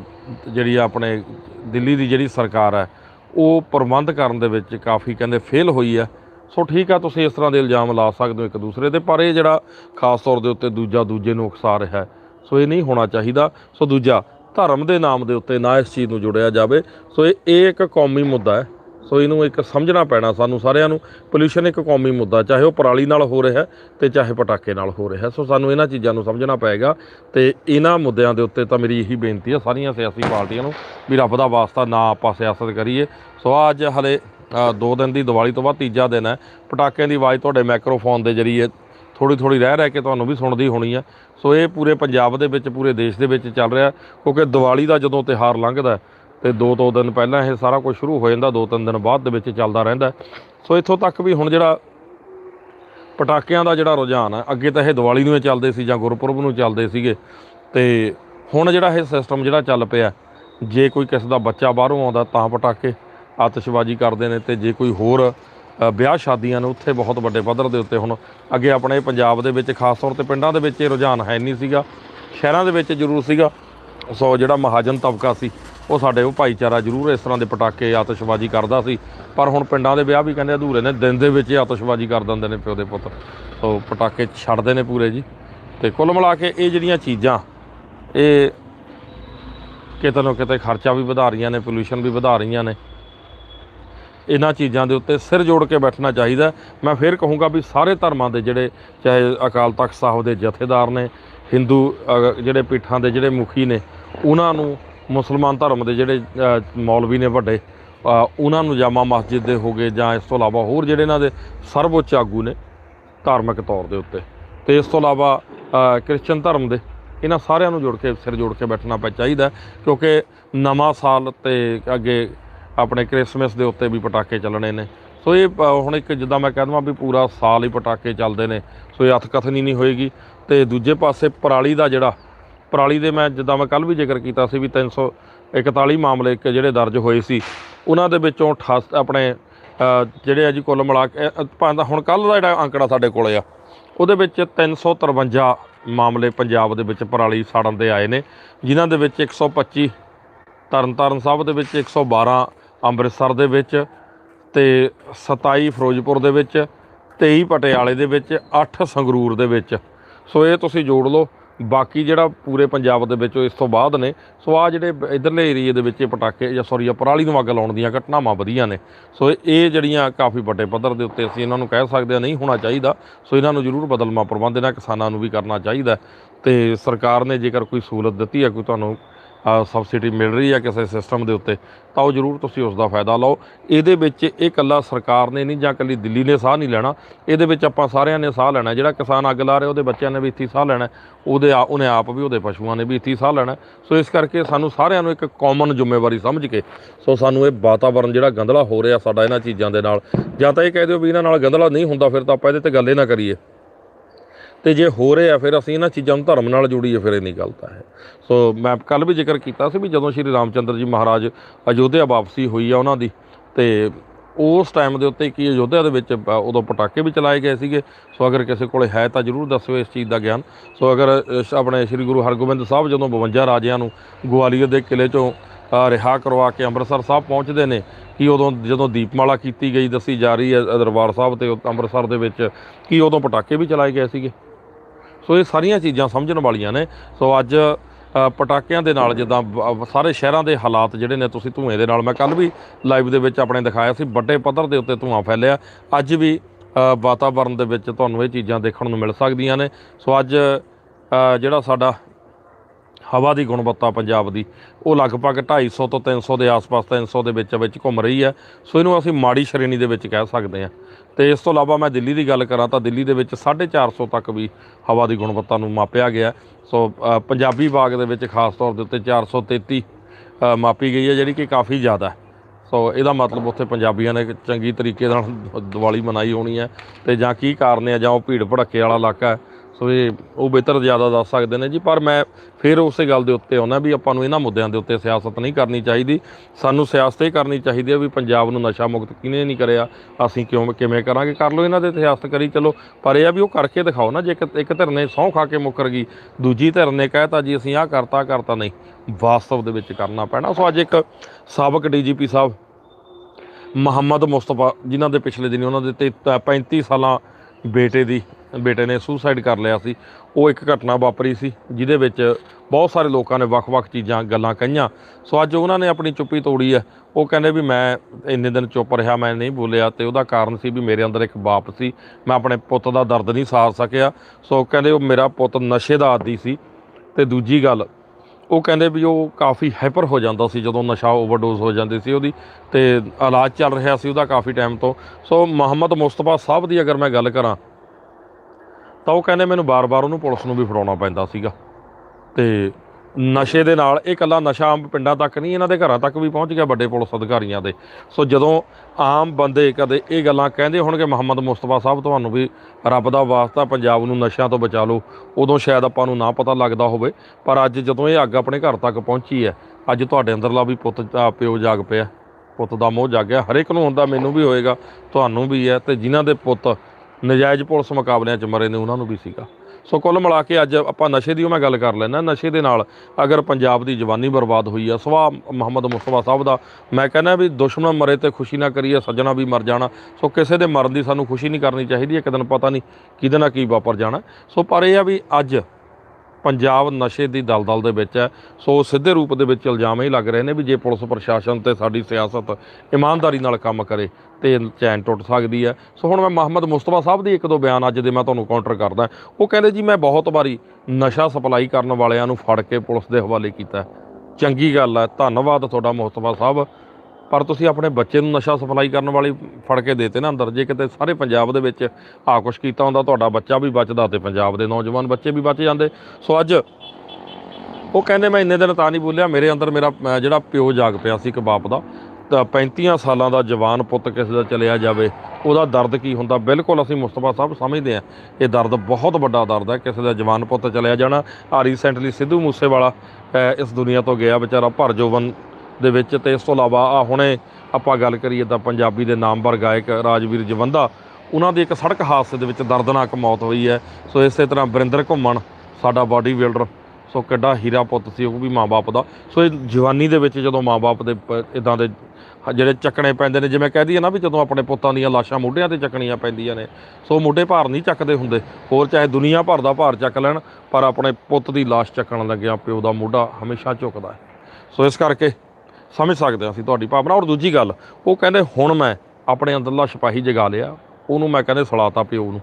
ਜਿਹੜੀ ਆਪਣੇ ਦਿੱਲੀ ਦੀ ਜਿਹੜੀ ਸਰਕਾਰ ਹੈ, ਉਹ ਪ੍ਰਬੰਧ ਕਰਨ ਦੇ ਵਿੱਚ ਕਾਫੀ ਕਹਿੰਦੇ ਫੇਲ ਹੋਈ ਹੈ। ਸੋ ਠੀਕ ਆ, ਤੁਸੀਂ ਇਸ ਤਰ੍ਹਾਂ ਦੇ ਇਲਜ਼ਾਮ ਲਾ ਸਕਦੇ ਹੋ ਇੱਕ ਦੂਸਰੇ ਤੇ, ਪਰ ਇਹ ਜਿਹੜਾ ਖਾਸ ਤੌਰ ਦੇ ਉੱਤੇ ਦੂਜਾ ਦੂਜੇ ਨੂੰ ਉਕਸਾ ਰਿਹਾ ਹੈ, ਸੋ ਇਹ ਨਹੀਂ ਹੋਣਾ ਚਾਹੀਦਾ। ਸੋ ਦੂਜਾ, ਧਰਮ ਦੇ ਨਾਮ ਦੇ ਉੱਤੇ ਨਾ ਇਸ ਚੀਜ਼ ਨੂੰ ਜੁੜਿਆ ਜਾਵੇ। ਸੋ ਇਹ ਇਹ ਇੱਕ ਕੌਮੀ ਮੁੱਦਾ ਹੈ। ਸੋ ਇਹਨੂੰ ਇੱਕ ਸਮਝਣਾ ਪੈਣਾ ਸਾਨੂੰ ਸਾਰਿਆਂ ਨੂੰ ਪੋਲਿਊਸ਼ਨ ਇੱਕ ਕੌਮੀ ਮੁੱਦਾ ਚਾਹੇ ਉਹ ਪਰਾਲੀ ਨਾਲ ਹੋ ਰਿਹਾ ਹੈ ਤੇ ਚਾਹੇ ਪਟਾਕੇ ਨਾਲ ਹੋ ਰਿਹਾ। ਸੋ ਸਾਨੂੰ ਇਹਨਾਂ ਚੀਜ਼ਾਂ ਨੂੰ ਸਮਝਣਾ ਪਏਗਾ ਤੇ ਇਹਨਾਂ ਮੁੱਦਿਆਂ ਦੇ ਉੱਤੇ ਤਾਂ ਮੇਰੀ ਇਹੀ ਬੇਨਤੀ ਹੈ ਸਾਰੀਆਂ ਸਿਆਸੀ ਪਾਰਟੀਆਂ ਨੂੰ ਵੀ ਰੱਬ ਦਾ ਵਾਸਤਾ ਨਾ ਆਪਾਂ ਸਿਆਸਤ ਕਰੀਏ। ਸੋ ਆਹ ਅੱਜ ਹਲੇ ਅ, ਦੋ ਦਿਨ ਦੀ ਦੀਵਾਲੀ ਤੋਂ ਬਾਅਦ ਤੀਜਾ ਦਿਨ ਹੈ। ਪਟਾਕਿਆਂ ਦੀ ਆਵਾਜ਼ ਤੁਹਾਡੇ ਮਾਈਕ੍ਰੋਫੋਨ ਦੇ ਜਰੀਏ ਥੋੜੀ ਥੋੜੀ ਰਹਿ ਰਹਿ ਕੇ ਤੁਹਾਨੂੰ ਵੀ ਸੁਣਦੀ ਹੋਣੀ ਹੈ। ਸੋ ਇਹ ਪੂਰੇ ਪੰਜਾਬ ਦੇ ਵਿੱਚ ਪੂਰੇ ਦੇਸ਼ ਦੇ ਵਿੱਚ ਚੱਲ ਰਿਹਾ ਕਿਉਂਕਿ ਦੀਵਾਲੀ ਦਾ ਜਦੋਂ ਤਿਉਹਾਰ ਲੰਘਦਾ ਤੇ ਦੋ ਦੋ ਦਿਨ ਪਹਿਲਾਂ ਇਹ ਸਾਰਾ ਕੁਝ ਸ਼ੁਰੂ ਹੋ ਜਾਂਦਾ, ਦੋ ਤਿੰਨ ਦਿਨ ਬਾਅਦ ਦੇ ਵਿੱਚ ਚੱਲਦਾ ਰਹਿੰਦਾ। ਸੋ ਇੱਥੋਂ ਤੱਕ ਵੀ ਹੁਣ ਜਿਹੜਾ ਪਟਾਕਿਆਂ ਦਾ ਜਿਹੜਾ ਰੁਝਾਨ ਹੈ, ਅੱਗੇ ਤਾਂ ਇਹ ਦੀਵਾਲੀ ਨੂੰ ਹੀ ਚੱਲਦੇ ਸੀ ਜਾਂ ਗੁਰਪੁਰਬ ਨੂੰ ਚੱਲਦੇ ਸੀਗੇ। ਤੇ ਹੁਣ ਜਿਹੜਾ ਇਹ ਸਿਸਟਮ ਜਿਹੜਾ ਚੱਲ ਪਿਆ, ਜੇ ਕੋਈ ਕਿਸੇ ਦਾ ਬੱਚਾ ਬਾਹਰੋਂ ਆਉਂਦਾ ਤਾਂ ਪਟਾਕੇ ਆਤਿਸ਼ਬਾਜ਼ੀ ਕਰਦੇ ਨੇ ਤੇ ਜੇ ਕੋਈ ਹੋਰ ਵਿਆਹ ਸ਼ਾਦੀਆਂ ਨੇ, ਉੱਥੇ ਬਹੁਤ ਵੱਡੇ ਪੱਧਰ ਦੇ ਉੱਤੇ ਹੁਣ ਅੱਗੇ ਆਪਣੇ ਪੰਜਾਬ ਦੇ ਵਿੱਚ ਖਾਸ ਤੌਰ ਤੇ ਪਿੰਡਾਂ ਦੇ ਵਿੱਚ ਇਹ ਰੁਝਾਨ ਹੈ ਨਹੀਂ ਸੀਗਾ, ਸ਼ਹਿਰਾਂ ਦੇ ਵਿੱਚ ਜ਼ਰੂਰ ਸੀਗਾ। ਸੋ ਜਿਹੜਾ ਮਹਾਜਨ ਤਬਕਾ ਸੀ ਉਹ ਸਾਡੇ ਉਹ ਭਾਈਚਾਰਾ ਜ਼ਰੂਰ ਇਸ ਤਰ੍ਹਾਂ ਦੇ ਪਟਾਕੇ ਆਤਿਸ਼ਬਾਜ਼ੀ ਕਰਦਾ ਸੀ। ਪਰ ਹੁਣ ਪਿੰਡਾਂ ਦੇ ਵਿਆਹ ਵੀ ਕਹਿੰਦੇ ਅਧੂਰੇ ਨੇ। ਦਿਨ ਦੇ ਵਿੱਚ ਆਤਿਸ਼ਬਾਜ਼ੀ ਕਰ ਦਿੰਦੇ ਨੇ ਪਿਓ ਦੇ ਪੁੱਤ। ਸੋ ਪਟਾਕੇ ਛੱਡਦੇ ਨੇ ਪੂਰੇ ਜੀ। ਤੇ ਕੁੱਲ ਮਿਲਾ ਕੇ ਇਹ ਜਿਹੜੀਆਂ ਚੀਜ਼ਾਂ, ਇਹ ਕਿਤੇ ਨਾ ਕਿਤੇ ਖਰਚਾ ਵੀ ਵਧਾ ਰਹੀਆਂ ਨੇ ਪੋਲੂਸ਼ਨ ਵੀ ਵਧਾ ਰਹੀਆਂ ਨੇ। ਇਹਨਾਂ ਚੀਜ਼ਾਂ ਦੇ ਉੱਤੇ ਸਿਰ ਜੋੜ ਕੇ ਬੈਠਣਾ ਚਾਹੀਦਾ। ਮੈਂ ਫਿਰ ਕਹੂੰਗਾ ਵੀ ਸਾਰੇ ਧਰਮਾਂ ਦੇ ਜਿਹੜੇ, ਚਾਹੇ ਅਕਾਲ ਤਖਤ ਸਾਹਿਬ ਦੇ ਜਥੇਦਾਰ ਨੇ, ਹਿੰਦੂ ਜਿਹੜੇ ਪੀਠਾਂ ਦੇ ਜਿਹੜੇ ਮੁਖੀ ਨੇ, ਉਹਨਾਂ ਨੂੰ ਮੁਸਲਮਾਨ ਧਰਮ ਦੇ ਜਿਹੜੇ ਮੌਲਵੀ ਨੇ ਵੱਡੇ ਉਹਨਾਂ ਨੂੰ ਜਾਮਾ ਮਸਜਿਦ ਦੇ ਹੋ ਗਏ ਜਾਂ ਇਸ ਤੋਂ ਇਲਾਵਾ ਹੋਰ ਜਿਹੜੇ ਇਹਨਾਂ ਦੇ ਸਰਵਉੱਚ ਆਗੂ ਨੇ ਧਾਰਮਿਕ ਤੌਰ ਦੇ ਉੱਤੇ। ਤੇ ਇਸ ਤੋਂ ਇਲਾਵਾ ਅ, ਕ੍ਰਿਸਚਨ ਧਰਮ ਦੇ ਇਹਨਾਂ ਸਾਰਿਆਂ ਨੂੰ ਜੋੜ ਕੇ ਸਿਰ ਜੋੜ ਕੇ ਬੈਠਣਾ ਪੈ ਚਾਹੀਦਾ ਕਿਉਂਕਿ ਨਵਾਂ ਸਾਲ ਤੇ ਅੱਗੇ ਆਪਣੇ ਕ੍ਰਿਸਮਸ ਦੇ ਉੱਤੇ ਵੀ ਪਟਾਕੇ ਚੱਲਣੇ ਨੇ। ਸੋ ਇਹ ਹੁਣ ਇੱਕ ਜਿੱਦਾਂ ਮੈਂ ਕਹਿ ਦਵਾਂ ਵੀ ਪੂਰਾ ਸਾਲ ਹੀ ਪਟਾਕੇ ਚੱਲਦੇ ਨੇ। ਸੋ ਇਹ ਅਥਕਥਨੀ ਨਹੀਂ ਹੋਏਗੀ। ਤੇ ਦੂਜੇ ਪਾਸੇ ਪਰਾਲੀ ਦਾ ਜਿਹੜਾ ਪਰਾਲੀ ਦੇ ਮੈਂ ਜਿੱਦਾਂ ਮੈਂ ਕੱਲ ਵੀ ਜ਼ਿਕਰ ਕੀਤਾ ਸੀ ਵੀ 341 ਮਾਮਲੇ ਇੱਕ ਜਿਹੜੇ ਦਰਜ ਹੋਏ ਸੀ, ਉਹਨਾਂ ਦੇ ਵਿੱਚੋਂ 88 ਆਪਣੇ ਜਿਹੜੇ ਆ ਜੀ ਕੁੱਲ ਮਿਲਾ ਕੇ ਭਾਵੇਂ ਤਾਂ ਹੁਣ ਕੱਲ ਦਾ ਜਿਹੜਾ ਅੰਕੜਾ ਸਾਡੇ ਕੋਲੇ ਆ, ਉਹਦੇ ਵਿੱਚ 353 ਮਾਮਲੇ ਪੰਜਾਬ ਦੇ ਵਿੱਚ ਪਰਾਲੀ ਸਾੜਨ ਦੇ ਆਏ ਨੇ, ਜਿਨ੍ਹਾਂ ਦੇ ਵਿੱਚ 125 ਤਰਨਤਾਰਨ ਸਾਹਿਬ ਦੇ ਵਿੱਚ 112 ਅੰਮ੍ਰਿਤਸਰ ਦੇ ਵਿੱਚ ਤੇ 27 ਫਿਰੋਜ਼ਪੁਰ ਦੇ ਵਿੱਚ 23 ਪਟਿਆਲੇ ਦੇ ਵਿੱਚ 8 ਸੰਗਰੂਰ ਦੇ ਵਿੱਚ। ਸੋ ਇਹ ਤੁਸੀਂ ਜੋੜ ਲਓ ਬਾਕੀ ਜਿਹੜਾ ਪੂਰੇ ਪੰਜਾਬ ਦੇ ਵਿੱਚ ਇਸ ਤੋਂ ਬਾਅਦ ਨੇ, ਸੋ ਆ ਜਿਹੜੇ ਬ- ਇੱਧਰਲੇ ਏਰੀਏ ਦੇ ਵਿੱਚ ਇਹ ਪਟਾਕੇ, ਜਾਂ ਸੌਰੀ ਪਰਾਲੀ ਨੂੰ ਅੱਗ ਲਾਉਣ ਦੀਆਂ ਘਟਨਾਵਾਂ ਵਧੀਆਂ ਨੇ। ਸੋ ਇਹ ਜਿਹੜੀਆਂ ਕਾਫੀ ਵੱਡੇ ਪੱਧਰ ਦੇ ਉੱਤੇ ਅਸੀਂ ਇਹਨਾਂ ਨੂੰ ਕਹਿ ਸਕਦੇ ਹਾਂ, ਨਹੀਂ ਹੋਣਾ ਚਾਹੀਦਾ। ਸੋ ਇਹਨਾਂ ਨੂੰ ਜ਼ਰੂਰ ਬਦਲਵਾਂ ਪ੍ਰਬੰਧ ਇਹਨਾਂ ਕਿਸਾਨਾਂ ਨੂੰ ਵੀ ਕਰਨਾ ਚਾਹੀਦਾ। ਤੇ ਸਰਕਾਰ ਨੇ ਜੇਕਰ ਕੋਈ ਸਹੂਲਤ ਦਿੱਤੀ ਹੈ, ਕੋਈ ਤੁਹਾਨੂੰ ਸਬਸਿਡੀ ਮਿਲ ਰਹੀ ਹੈ ਕਿਸੇ ਸਿਸਟਮ ਦੇ ਉੱਤੇ, ਤਾਂ ਉਹ ਜ਼ਰੂਰ ਤੁਸੀਂ ਉਸ ਦਾ ਫਾਇਦਾ ਲਓ। ਇਹਦੇ ਵਿੱਚ ਇਹ ਇਕੱਲਾ ਸਰਕਾਰ ਨੇ ਨਹੀਂ ਜਾਂ ਇਕੱਲੀ ਦਿੱਲੀ ਨੇ ਸਾਹ ਨਹੀਂ ਲੈਣਾ। ਇਹਦੇ ਵਿੱਚ ਆਪਾਂ ਸਾਰਿਆਂ ਨੇ ਸਾਹ ਲੈਣਾ। ਜਿਹੜਾ ਕਿਸਾਨ ਅੱਗ ਲਾ ਰਿਹਾ, ਉਹਦੇ ਬੱਚਿਆਂ ਨੇ ਵੀ ਇੱਥੇ ਸਾਹ ਲੈਣਾ। ਉਹਦੇ ਆ- ਉਹਨੇ ਆਪ ਵੀ, ਉਹਦੇ ਪਸ਼ੂਆਂ ਨੇ ਵੀ ਇੱਥੇ ਸਾਹ ਲੈਣਾ। ਸੋ ਇਸ ਕਰਕੇ ਸਾਨੂੰ ਸਾਰਿਆਂ ਨੂੰ ਇੱਕ ਕਾਮਨ ਜ਼ਿੰਮੇਵਾਰੀ ਸਮਝ ਕੇ, ਸੋ ਸਾਨੂੰ ਇਹ ਵਾਤਾਵਰਣ ਜਿਹੜਾ ਗੰਧਲਾ ਹੋ ਰਿਹਾ ਸਾਡਾ ਇਹਨਾਂ ਚੀਜ਼ਾਂ ਦੇ ਨਾਲ। ਜਾਂ ਤਾਂ ਇਹ ਕਹਿ ਦਿਓ ਵੀ ਇਹਨਾਂ ਨਾਲ ਗੰਧਲਾ ਨਹੀਂ ਹੁੰਦਾ, ਫਿਰ ਤਾਂ ਆਪਾਂ ਇਹਦੇ ਤੇ ਗੱਲ ਹੀ ਨਾ ਕਰੀਏ। ਤੇ ਜੇ ਹੋ ਰਿਹਾ ਫਿਰ ਅਸੀਂ ਇਹਨਾਂ ਚੀਜ਼ਾਂ ਨੂੰ ਧਰਮ ਨਾਲ ਜੋੜੀਏ ਫਿਰ ਇਹ ਨਹੀਂ ਗਲਤ ਹੈ। ਸੋ ਮੈਂ ਕੱਲ ਵੀ ਜ਼ਿਕਰ ਕੀਤਾ ਸੀ ਵੀ ਜਦੋਂ ਸ਼੍ਰੀ ਰਾਮਚੰਦਰ ਜੀ ਮਹਾਰਾਜ ਅਯੋਧਿਆ ਵਾਪਸੀ ਹੋਈ ਆ ਉਹਨਾਂ ਦੀ ਤੇ ਉਸ ਟਾਈਮ ਦੇ ਉੱਤੇ ਕੀ ਅਯੋਧਿਆ ਦੇ ਵਿੱਚ ਉਦੋਂ ਪਟਾਕੇ ਵੀ ਚਲਾਏ ਗਏ ਸੀਗੇ। ਸੋ ਅਗਰ ਕਿਸੇ ਕੋਲੇ ਹੈ ਤਾਂ ਜਰੂਰ ਦੱਸਿਓ ਇਸ ਚੀਜ਼ ਦਾ ਗਿਆਨ। ਸੋ ਅਗਰ ਆਪਣੇ ਸ਼੍ਰੀ ਗੁਰੂ ਹਰਗੋਬਿੰਦ ਸਾਹਿਬ ਜਦੋਂ 52 ਰਾਜਿਆਂ ਨੂੰ ਗਵਾਲੀਅਰ ਦੇ ਕਿਲੇ ਚੋਂ ਅ, ਰਿਹਾ ਕਰਵਾ ਕੇ ਅੰਮ੍ਰਿਤਸਰ ਸਾਹਿਬ ਪਹੁੰਚਦੇ ਨੇ ਕਿ ਉਦੋਂ ਜਦੋਂ ਦੀਪਮਾਲਾ ਕੀਤੀ ਗਈ ਦੱਸੀ ਜਾ ਰਹੀ ਹੈ ਦਰਬਾਰ ਸਾਹਿਬ ਤੇ ਅੰਮ੍ਰਿਤਸਰ ਦੇ ਵਿੱਚ ਕੀ ਉਦੋਂ ਪਟਾਕੇ ਵੀ ਚਲਾਏ ਗਏ ਸੀਗੇ? ਸੋ ਇਹ ਸਾਰੀਆਂ ਚੀਜ਼ਾਂ ਸਮਝਣ ਵਾਲੀਆਂ ਨੇ। ਸੋ ਅੱਜ ਪਟਾਕਿਆਂ ਦੇ ਨਾਲ ਜਿੱਦਾਂ ਬ- ਸਾਰੇ ਸ਼ਹਿਰਾਂ ਦੇ ਹਾਲਾਤ ਜਿਹੜੇ ਨੇ ਤੁਸੀਂ ਧੂਏ ਦੇ ਨਾਲ ਮੈਂ ਕੱਲ ਵੀ ਲਾਈਵ ਦੇ ਵਿੱਚ ਆਪਣੇ ਦਿਖਾਇਆ ਸੀ ਵੱਡੇ ਪੱਧਰ ਦੇ ਉੱਤੇ ਧੂਆਂ ਫੈਲਿਆ। ਅੱਜ ਵੀ ਅ, ਵਾਤਾਵਰਣ ਦੇ ਵਿੱਚ ਤੁਹਾਨੂੰ ਇਹ ਚੀਜ਼ਾਂ ਦੇਖਣ ਨੂੰ ਮਿਲ ਸਕਦੀਆਂ ਨੇ। ਸੋ ਅੱਜ ਜਿਹੜਾ ਸਾਡਾ ਹਵਾ ਦੀ ਗੁਣਵੱਤਾ ਪੰਜਾਬ ਦੀ ਉਹ ਲਗਭਗ 250 ਤੋਂ 300 ਦੇ ਆਸ-ਪਾਸ 300 ਦੇ ਵਿੱਚ ਵਿੱਚ ਘੁੰਮ ਰਹੀ ਹੈ। ਸੋ ਇਹਨੂੰ ਅਸੀਂ ਮਾੜੀ ਸ਼੍ਰੇਣੀ ਦੇ ਵਿੱਚ ਕਹਿ ਸਕਦੇ ਹਾਂ। ਤੇ ਇਸ ਤੋਂ ਇਲਾਵਾ ਮੈਂ ਦਿੱਲੀ ਦੀ ਗੱਲ ਕਰਾਂ ਤਾਂ ਦਿੱਲੀ ਦੇ ਵਿੱਚ 450 ਤੱਕ ਵੀ ਹਵਾ ਦੀ ਗੁਣਵੱਤਾ ਨੂੰ ਮਾਪਿਆ ਗਿਆ। ਸੋ ਪੰਜਾਬੀ ਬਾਗ ਦੇ ਵਿੱਚ ਖਾਸ ਤੌਰ ਦੇ ਉੱਤੇ 433 ਅ, ਮਾਪੀ ਗਈ ਹੈ ਜਿਹੜੀ ਕਿ ਕਾਫੀ ਜ਼ਿਆਦਾ ਹੈ। ਸੋ ਇਹਦਾ ਮਤਲਬ ਉੱਥੇ ਪੰਜਾਬੀਆਂ ਨੇ ਚੰਗੀ ਤਰੀਕੇ ਨਾਲ ਦੀਵਾਲੀ ਮਨਾਈ ਹੋਣੀ ਹੈ ਤੇ ਜਾਂ ਕੀ ਕਾਰਨ ਹੈ ਜਾਂ ਉਹ ਭੀੜ ਭੜੱਕੇ ਵਾਲਾ ਇਲਾਕਾ ਹੈ ਸੋ ਇਹ ਉਹ ਬਿਹਤਰ ਜ਼ਿਆਦਾ ਦੱਸ ਸਕਦੇ ਨੇ ਜੀ, ਪਰ ਮੈਂ ਫਿਰ ਉਸੇ ਗੱਲ ਦੇ ਉੱਤੇ ਆਉਣਾ ਵੀ ਆਪਾਂ ਨੂੰ ਇਹਨਾਂ ਮੁੱਦਿਆਂ ਦੇ ਉੱਤੇ ਸਿਆਸਤ ਨਹੀਂ ਕਰਨੀ ਚਾਹੀਦੀ। ਸਾਨੂੰ ਸਿਆਸਤ ਇਹ ਕਰਨੀ ਚਾਹੀਦੀ ਹੈ ਵੀ ਪੰਜਾਬ ਨੂੰ ਨਸ਼ਾ ਮੁਕਤ ਕਿਹਨੇ ਨਹੀਂ ਕਰਿਆ, ਅਸੀਂ ਕਿਉਂ, ਕਿਵੇਂ ਕਰਾਂਗੇ? ਕਰ ਲਓ ਇਹਨਾਂ ਦੇ ਸਿਆਸਤ ਕਰੀ, ਚਲੋ। ਪਰ ਇਹ ਆ ਵੀ ਉਹ ਕਰਕੇ ਦਿਖਾਓ ਨਾ, ਜੇ ਇੱਕ ਇੱਕ ਧਿਰ ਨੇ ਸਹੁੰ ਖਾ ਕੇ ਮੁੱਕਰ ਗਈ, ਦੂਜੀ ਧਿਰ ਨੇ ਕਹਿਤਾ ਜੀ, ਅਸੀਂ ਆਹ ਕਰਤਾ ਕਰਤਾ ਨਹੀਂ, ਵਾਸਤਵ ਦੇ ਵਿੱਚ ਕਰਨਾ ਪੈਣਾ। ਸੋ ਅੱਜ ਇੱਕ ਸਾਬਕ ਡੀਜੀਪੀ ਸਾਹਿਬ, ਮੁਹੰਮਦ ਮੁਸਤਫਾ, ਜਿਨ੍ਹਾਂ ਦੇ ਪਿਛਲੇ ਦਿਨੀ ਉਹਨਾਂ ਦੇ ਤੇ ਤ- 35 ਸਾਲਾਂ ਬੇਟੇ ਦੀ ਬੇਟੇ ਨੇ ਸੁਸਾਈਡ ਕਰ ਲਿਆ ਸੀ। ਉਹ ਇੱਕ ਘਟਨਾ ਵਾਪਰੀ ਸੀ, ਜਿਹਦੇ ਵਿੱਚ ਬਹੁਤ ਸਾਰੇ ਲੋਕਾਂ ਨੇ ਵੱਖ-ਵੱਖ ਚੀਜ਼ਾਂ, ਗੱਲਾਂ ਕਹੀਆਂ। ਸੋ ਅੱਜ ਉਹਨਾਂ ਨੇ ਆਪਣੀ ਚੁੱਪੀ ਤੋੜੀ ਹੈ। ਉਹ ਕਹਿੰਦੇ ਵੀ ਮੈਂ ਇੰਨੇ ਦਿਨ ਚੁੱਪ ਰਿਹਾ, ਮੈਂ ਨਹੀਂ ਬੋਲਿਆ ਤੇ ਉਹਦਾ ਕਾਰਨ ਸੀ ਵੀ ਮੇਰੇ ਅੰਦਰ ਇੱਕ ਬਾਪ ਸੀ। ਮੈਂ ਆਪਣੇ ਪੁੱਤ ਦਾ ਦਰਦ ਨਹੀਂ ਸਾਰ ਸਕਿਆ। ਸੋ ਕਹਿੰਦੇ ਉਹ ਮੇਰਾ ਪੁੱਤ ਨਸ਼ੇ ਦਾ ਆਦੀ ਸੀ। ਤੇ ਦੂਜੀ ਗੱਲ, ਉਹ ਕਹਿੰਦੇ ਵੀ ਉਹ ਕਾਫੀ ਹਾਈਪਰ ਹੋ ਜਾਂਦਾ ਸੀ ਜਦੋਂ ਨਸ਼ਾ ਓਵਰਡੋਜ਼ ਹੋ ਜਾਂਦੀ ਸੀ ਉਹਦੀ ਤੇ ਇਲਾਜ ਚੱਲ ਰਿਹਾ ਸੀ ਉਹਦਾ ਕਾਫੀ ਟਾਈਮ ਤੋਂ। ਸੋ ਮੁਹੰਮਦ ਮੁਸਤਫਾ ਸਾਹਿਬ ਦੀ ਅਗਰ ਮੈਂ ਗੱਲ ਕਰਾਂ ਤਾਂ ਉਹ ਕਹਿੰਦੇ ਮੈਨੂੰ ਬਾਰ-ਬਾਰ ਉਹਨੂੰ ਪੁਲਿਸ ਨੂੰ ਵੀ ਫੜਾਉਣਾ ਪੈਂਦਾ ਸੀਗਾ। ਤੇ ਨਸ਼ੇ ਦੇ ਨਾਲ ਇਹ ਕੱਲਾ ਨਸ਼ਾ ਆਮ ਪਿੰਡਾਂ ਤੱਕ ਨਹੀਂ ਇਹਨਾਂ ਦੇ ਘਰਾਂ ਤੱਕ ਵੀ ਪਹੁੰਚ ਗਿਆ ਵੱਡੇ ਪੁਲਿਸ ਅਧਿਕਾਰੀਆਂ ਦੇ। ਸੋ ਜਦੋਂ ਆਮ ਬੰਦੇ ਕਦੇ ਇਹ ਗੱਲਾਂ ਕਹਿੰਦੇ ਹੋਣਗੇ ਮੁਹੰਮਦ ਮੁਸਤਫਾ ਸਾਹਿਬ ਤੁਹਾਨੂੰ ਵੀ ਰੱਬ ਦਾ ਵਾਸਤਾ ਪੰਜਾਬ ਨੂੰ ਨਸ਼ਿਆਂ ਤੋਂ ਬਚਾ ਲਓ ਉਦੋਂ ਸ਼ਾਇਦ ਆਪਾਂ ਨੂੰ ਨਾ ਪਤਾ ਲੱਗਦਾ ਹੋਵੇ। ਪਰ ਅੱਜ ਜਦੋਂ ਇਹ ਅੱਗ ਆਪਣੇ ਘਰ ਤੱਕ ਪਹੁੰਚੀ ਹੈ ਅੱਜ ਤੁਹਾਡੇ ਅੰਦਰਲਾ ਵੀ ਪੁੱਤ ਅ, ਪਿਓ ਜਾਗ ਪਿਆ। ਪੁੱਤ ਦਾ ਮੋਹ ਜਾਗਿਆ। ਹਰੇਕ ਨੂੰ ਹੁੰਦਾ ਮੈਨੂੰ ਵੀ ਹੋਏਗਾ ਤੁਹਾਨੂੰ ਵੀ ਹੈ। ਤੇ ਜਿਨ੍ਹਾਂ ਦੇ ਪੁੱਤ ਨਜਾਇਜ਼ ਪੁਲਿਸ ਮੁਕਾਬਲਿਆਂ 'ਚ ਮਰੇ ਨੇ ਉਹਨਾਂ ਨੂੰ ਵੀ ਸੀਗਾ। ਸੋ ਕੁੱਲ ਮਿਲਾ ਕੇ ਅੱਜ ਆਪਾਂ ਨਸ਼ੇ ਦੀ ਉਹ ਮੈਂ ਗੱਲ ਕਰ ਲੈਣਾ ਨਸ਼ੇ ਦੇ ਨਾਲ ਅਗਰ ਪੰਜਾਬ ਦੀ ਜਵਾਨੀ ਬਰਬਾਦ ਹੋਈ ਆ, ਸਵਾ ਮੁਹੰਮਦ ਮੁਸਤਫਾ ਸਾਹਿਬ ਦਾ ਮੈਂ ਕਹਿੰਦਾ ਵੀ ਦੁਸ਼ਮਣ ਮਰੇ ਤੇ ਖੁਸ਼ੀ ਨਾ ਕਰੀਏ, ਸੱਜਣਾ ਵੀ ਮਰ ਜਾਣਾ। ਸੋ ਕਿਸੇ ਦੇ ਮਰਨ ਦੀ ਸਾਨੂੰ ਖੁਸ਼ੀ ਨਹੀਂ ਕਰਨੀ ਚਾਹੀਦੀ, ਇੱਕ ਦਿਨ ਪਤਾ ਨਹੀਂ ਕਿਹਦੇ ਨਾਲ ਕੀ ਵਾਪਰ ਜਾਣਾ। ਸੋ ਪਰ ਇਹ ਆ ਵੀ ਅੱਜ ਪੰਜਾਬ ਨਸ਼ੇ ਦੀ ਦਲਦਲ ਦੇ ਵਿੱਚ ਹੈ। ਸੋ ਸਿੱਧੇ ਰੂਪ ਦੇ ਵਿੱਚ ਇਲਜ਼ਾਮ ਇਹ ਲੱਗ ਰਹੇ ਨੇ ਵੀ ਜੇ ਪੁਲਿਸ ਪ੍ਰਸ਼ਾਸਨ ਤੇ ਸਾਡੀ ਸਿਆਸਤ ਇਮਾਨਦਾਰੀ ਨਾਲ ਕੰਮ ਕਰੇ ਤੇ ਚੈਨ ਟੁੱਟ ਸਕਦੀ ਹੈ। ਸੋ ਹੁਣ ਮੈਂ ਮੁਹੰਮਦ ਮੁਸਤਫਾ ਸਾਹਿਬ ਦੀ ਇੱਕ ਦੋ ਬਿਆਨ ਅੱਜ ਦੇ ਮੈਂ ਤੁਹਾਨੂੰ ਕਾਊਂਟਰ ਕਰਦਾ। ਉਹ ਕਹਿੰਦੇ ਜੀ, ਮੈਂ ਬਹੁਤ ਵਾਰੀ ਨਸ਼ਾ ਸਪਲਾਈ ਕਰਨ ਵਾਲਿਆਂ ਨੂੰ ਫੜ ਕੇ ਪੁਲਿਸ ਦੇ ਹਵਾਲੇ ਕੀਤਾ। ਚੰਗੀ ਗੱਲ ਹੈ। ਧੰਨਵਾਦ ਤੁਹਾਡਾ ਮੁਸਤਫਾ ਸਾਹਿਬ। ਪਰ ਤੁਸੀਂ ਆਪਣੇ ਬੱਚੇ ਨੂੰ ਨਸ਼ਾ ਸਪਲਾਈ ਕਰਨ ਵਾਲੀ ਫੜ ਕੇ ਦੇਤੇ ਨਾ ਅੰਦਰ। ਜੇ ਕਿਤੇ ਸਾਰੇ ਪੰਜਾਬ ਦੇ ਵਿੱਚ ਆ ਕੁਛ ਕੀਤਾ ਹੁੰਦਾ, ਤੁਹਾਡਾ ਬੱਚਾ ਵੀ ਬਚਦਾ ਤੇ ਪੰਜਾਬ ਦੇ ਨੌਜਵਾਨ ਬੱਚੇ ਵੀ ਬਚ ਜਾਂਦੇ। ਸੋ ਅੱਜ ਉਹ ਕਹਿੰਦੇ, ਮੈਂ ਇੰਨੇ ਦਿਨ ਤਾਂ ਨਹੀਂ ਬੋਲਿਆ, ਮੇਰੇ ਅੰਦਰ ਮੇਰਾ ਜਿਹੜਾ ਪਿਓ ਜਾਗ ਪਿਆ ਸੀ ਇੱਕ ਬਾਪ ਦਾ, ਤਾਂ 35 ਸਾਲਾਂ ਦਾ ਜਵਾਨ ਪੁੱਤ ਕਿਸੇ ਦਾ ਚਲਿਆ ਜਾਵੇ, ਉਹਦਾ ਦਰਦ ਕੀ ਹੁੰਦਾ? ਬਿਲਕੁਲ ਅਸੀਂ ਮੁਸਤਫਾ ਸਾਹਿਬ ਸਮਝਦੇ ਹਾਂ, ਇਹ ਦਰਦ ਬਹੁਤ ਵੱਡਾ ਦਰਦ ਹੈ, ਕਿਸੇ ਦਾ ਜਵਾਨ ਪੁੱਤ ਚਲਿਆ ਜਾਣਾ। ਆ ਰੀਸੈਂਟਲੀ ਸਿੱਧੂ ਮੂਸੇਵਾਲਾ ਇਸ ਦੁਨੀਆ ਤੋਂ ਗਿਆ ਵਿਚਾਰਾ ਭਰ ਜੋਵਨ ਦੇ ਵਿੱਚ ਤੇ ਇਸ ਤੋਂ ਇਲਾਵਾ ਆ ਹੁਣੇ ਆਪਾਂ ਗੱਲ ਕਰੀਏ ਤਾਂ ਪੰਜਾਬੀ ਦੇ ਨਾਮਵਰ ਗਾਇਕ ਰਾਜਵੀਰ ਜਵੰਦਾ, ਉਹਨਾਂ ਦੀ ਇੱਕ ਸੜਕ ਹਾਦਸੇ ਦੇ ਵਿੱਚ ਦਰਦਨਾਕ ਮੌਤ ਹੋਈ ਹੈ। ਸੋ ਇਸੇ ਤਰ੍ਹਾਂ ਵਰਿੰਦਰ ਘੁੰਮਣ, ਸਾਡਾ ਬਾਡੀ ਬਿਲਡਰ, ਸੋ ਕਿੱਡਾ ਹੀਰਾ ਪੁੱਤ ਸੀ ਉਹ ਵੀ ਮਾਂ-ਬਾਪ ਦਾ। ਸੋ ਇਹ ਜਵਾਨੀ ਦੇ ਵਿੱਚ ਜਦੋਂ ਮਾਂ-ਬਾਪ ਦੇ ਇਦਾਂ ਦੇ ਜਿਹੜੇ ਚੱਕਣੇ ਪੈਂਦੇ ਨੇ, ਜਿਵੇਂ ਕਹਿ ਦਈਏ ਨਾ ਵੀ ਜਦੋਂ ਆਪਣੇ ਪੁੱਤਾਂ ਦੀਆਂ ਲਾਸ਼ਾਂ ਮੋਢਿਆਂ ਤੇ ਚੱਕਣੀਆਂ ਪੈਂਦੀਆਂ ਨੇ, ਸੋ ਮੋਢੇ ਭਾਰ ਨਹੀਂ ਚੱਕਦੇ ਹੁੰਦੇ। ਹੋਰ ਚਾਹੇ ਦੁਨੀਆ ਭਰ ਦਾ ਭਾਰ ਚੱਕ ਲੈਣ, ਪਰ ਆਪਣੇ ਪੁੱਤ ਦੀ ਲਾਸ਼ ਚੱਕਣ ਲੱਗਿਆ ਪਿਓ ਦਾ ਮੋਢਾ ਹਮੇਸ਼ਾ ਝੁਕਦਾ ਸੋ ਇਸ ਕਰਕੇ ਸਮਝ ਸਕਦੇ ਹਾਂ ਅਸੀਂ ਤੁਹਾਡੀ ਭਾਵਨਾ। ਔਰ ਦੂਜੀ ਗੱਲ, ਉਹ ਕਹਿੰਦੇ, ਹੁਣ ਮੈਂ ਆਪਣੇ ਅੰਦਰਲਾ ਸਿਪਾਹੀ ਜਗਾ ਲਿਆ। ਉਹਨੂੰ ਮੈਂ ਕਹਿੰਦੇ, ਸਲਾਤਾ ਪਿਓ ਨੂੰ।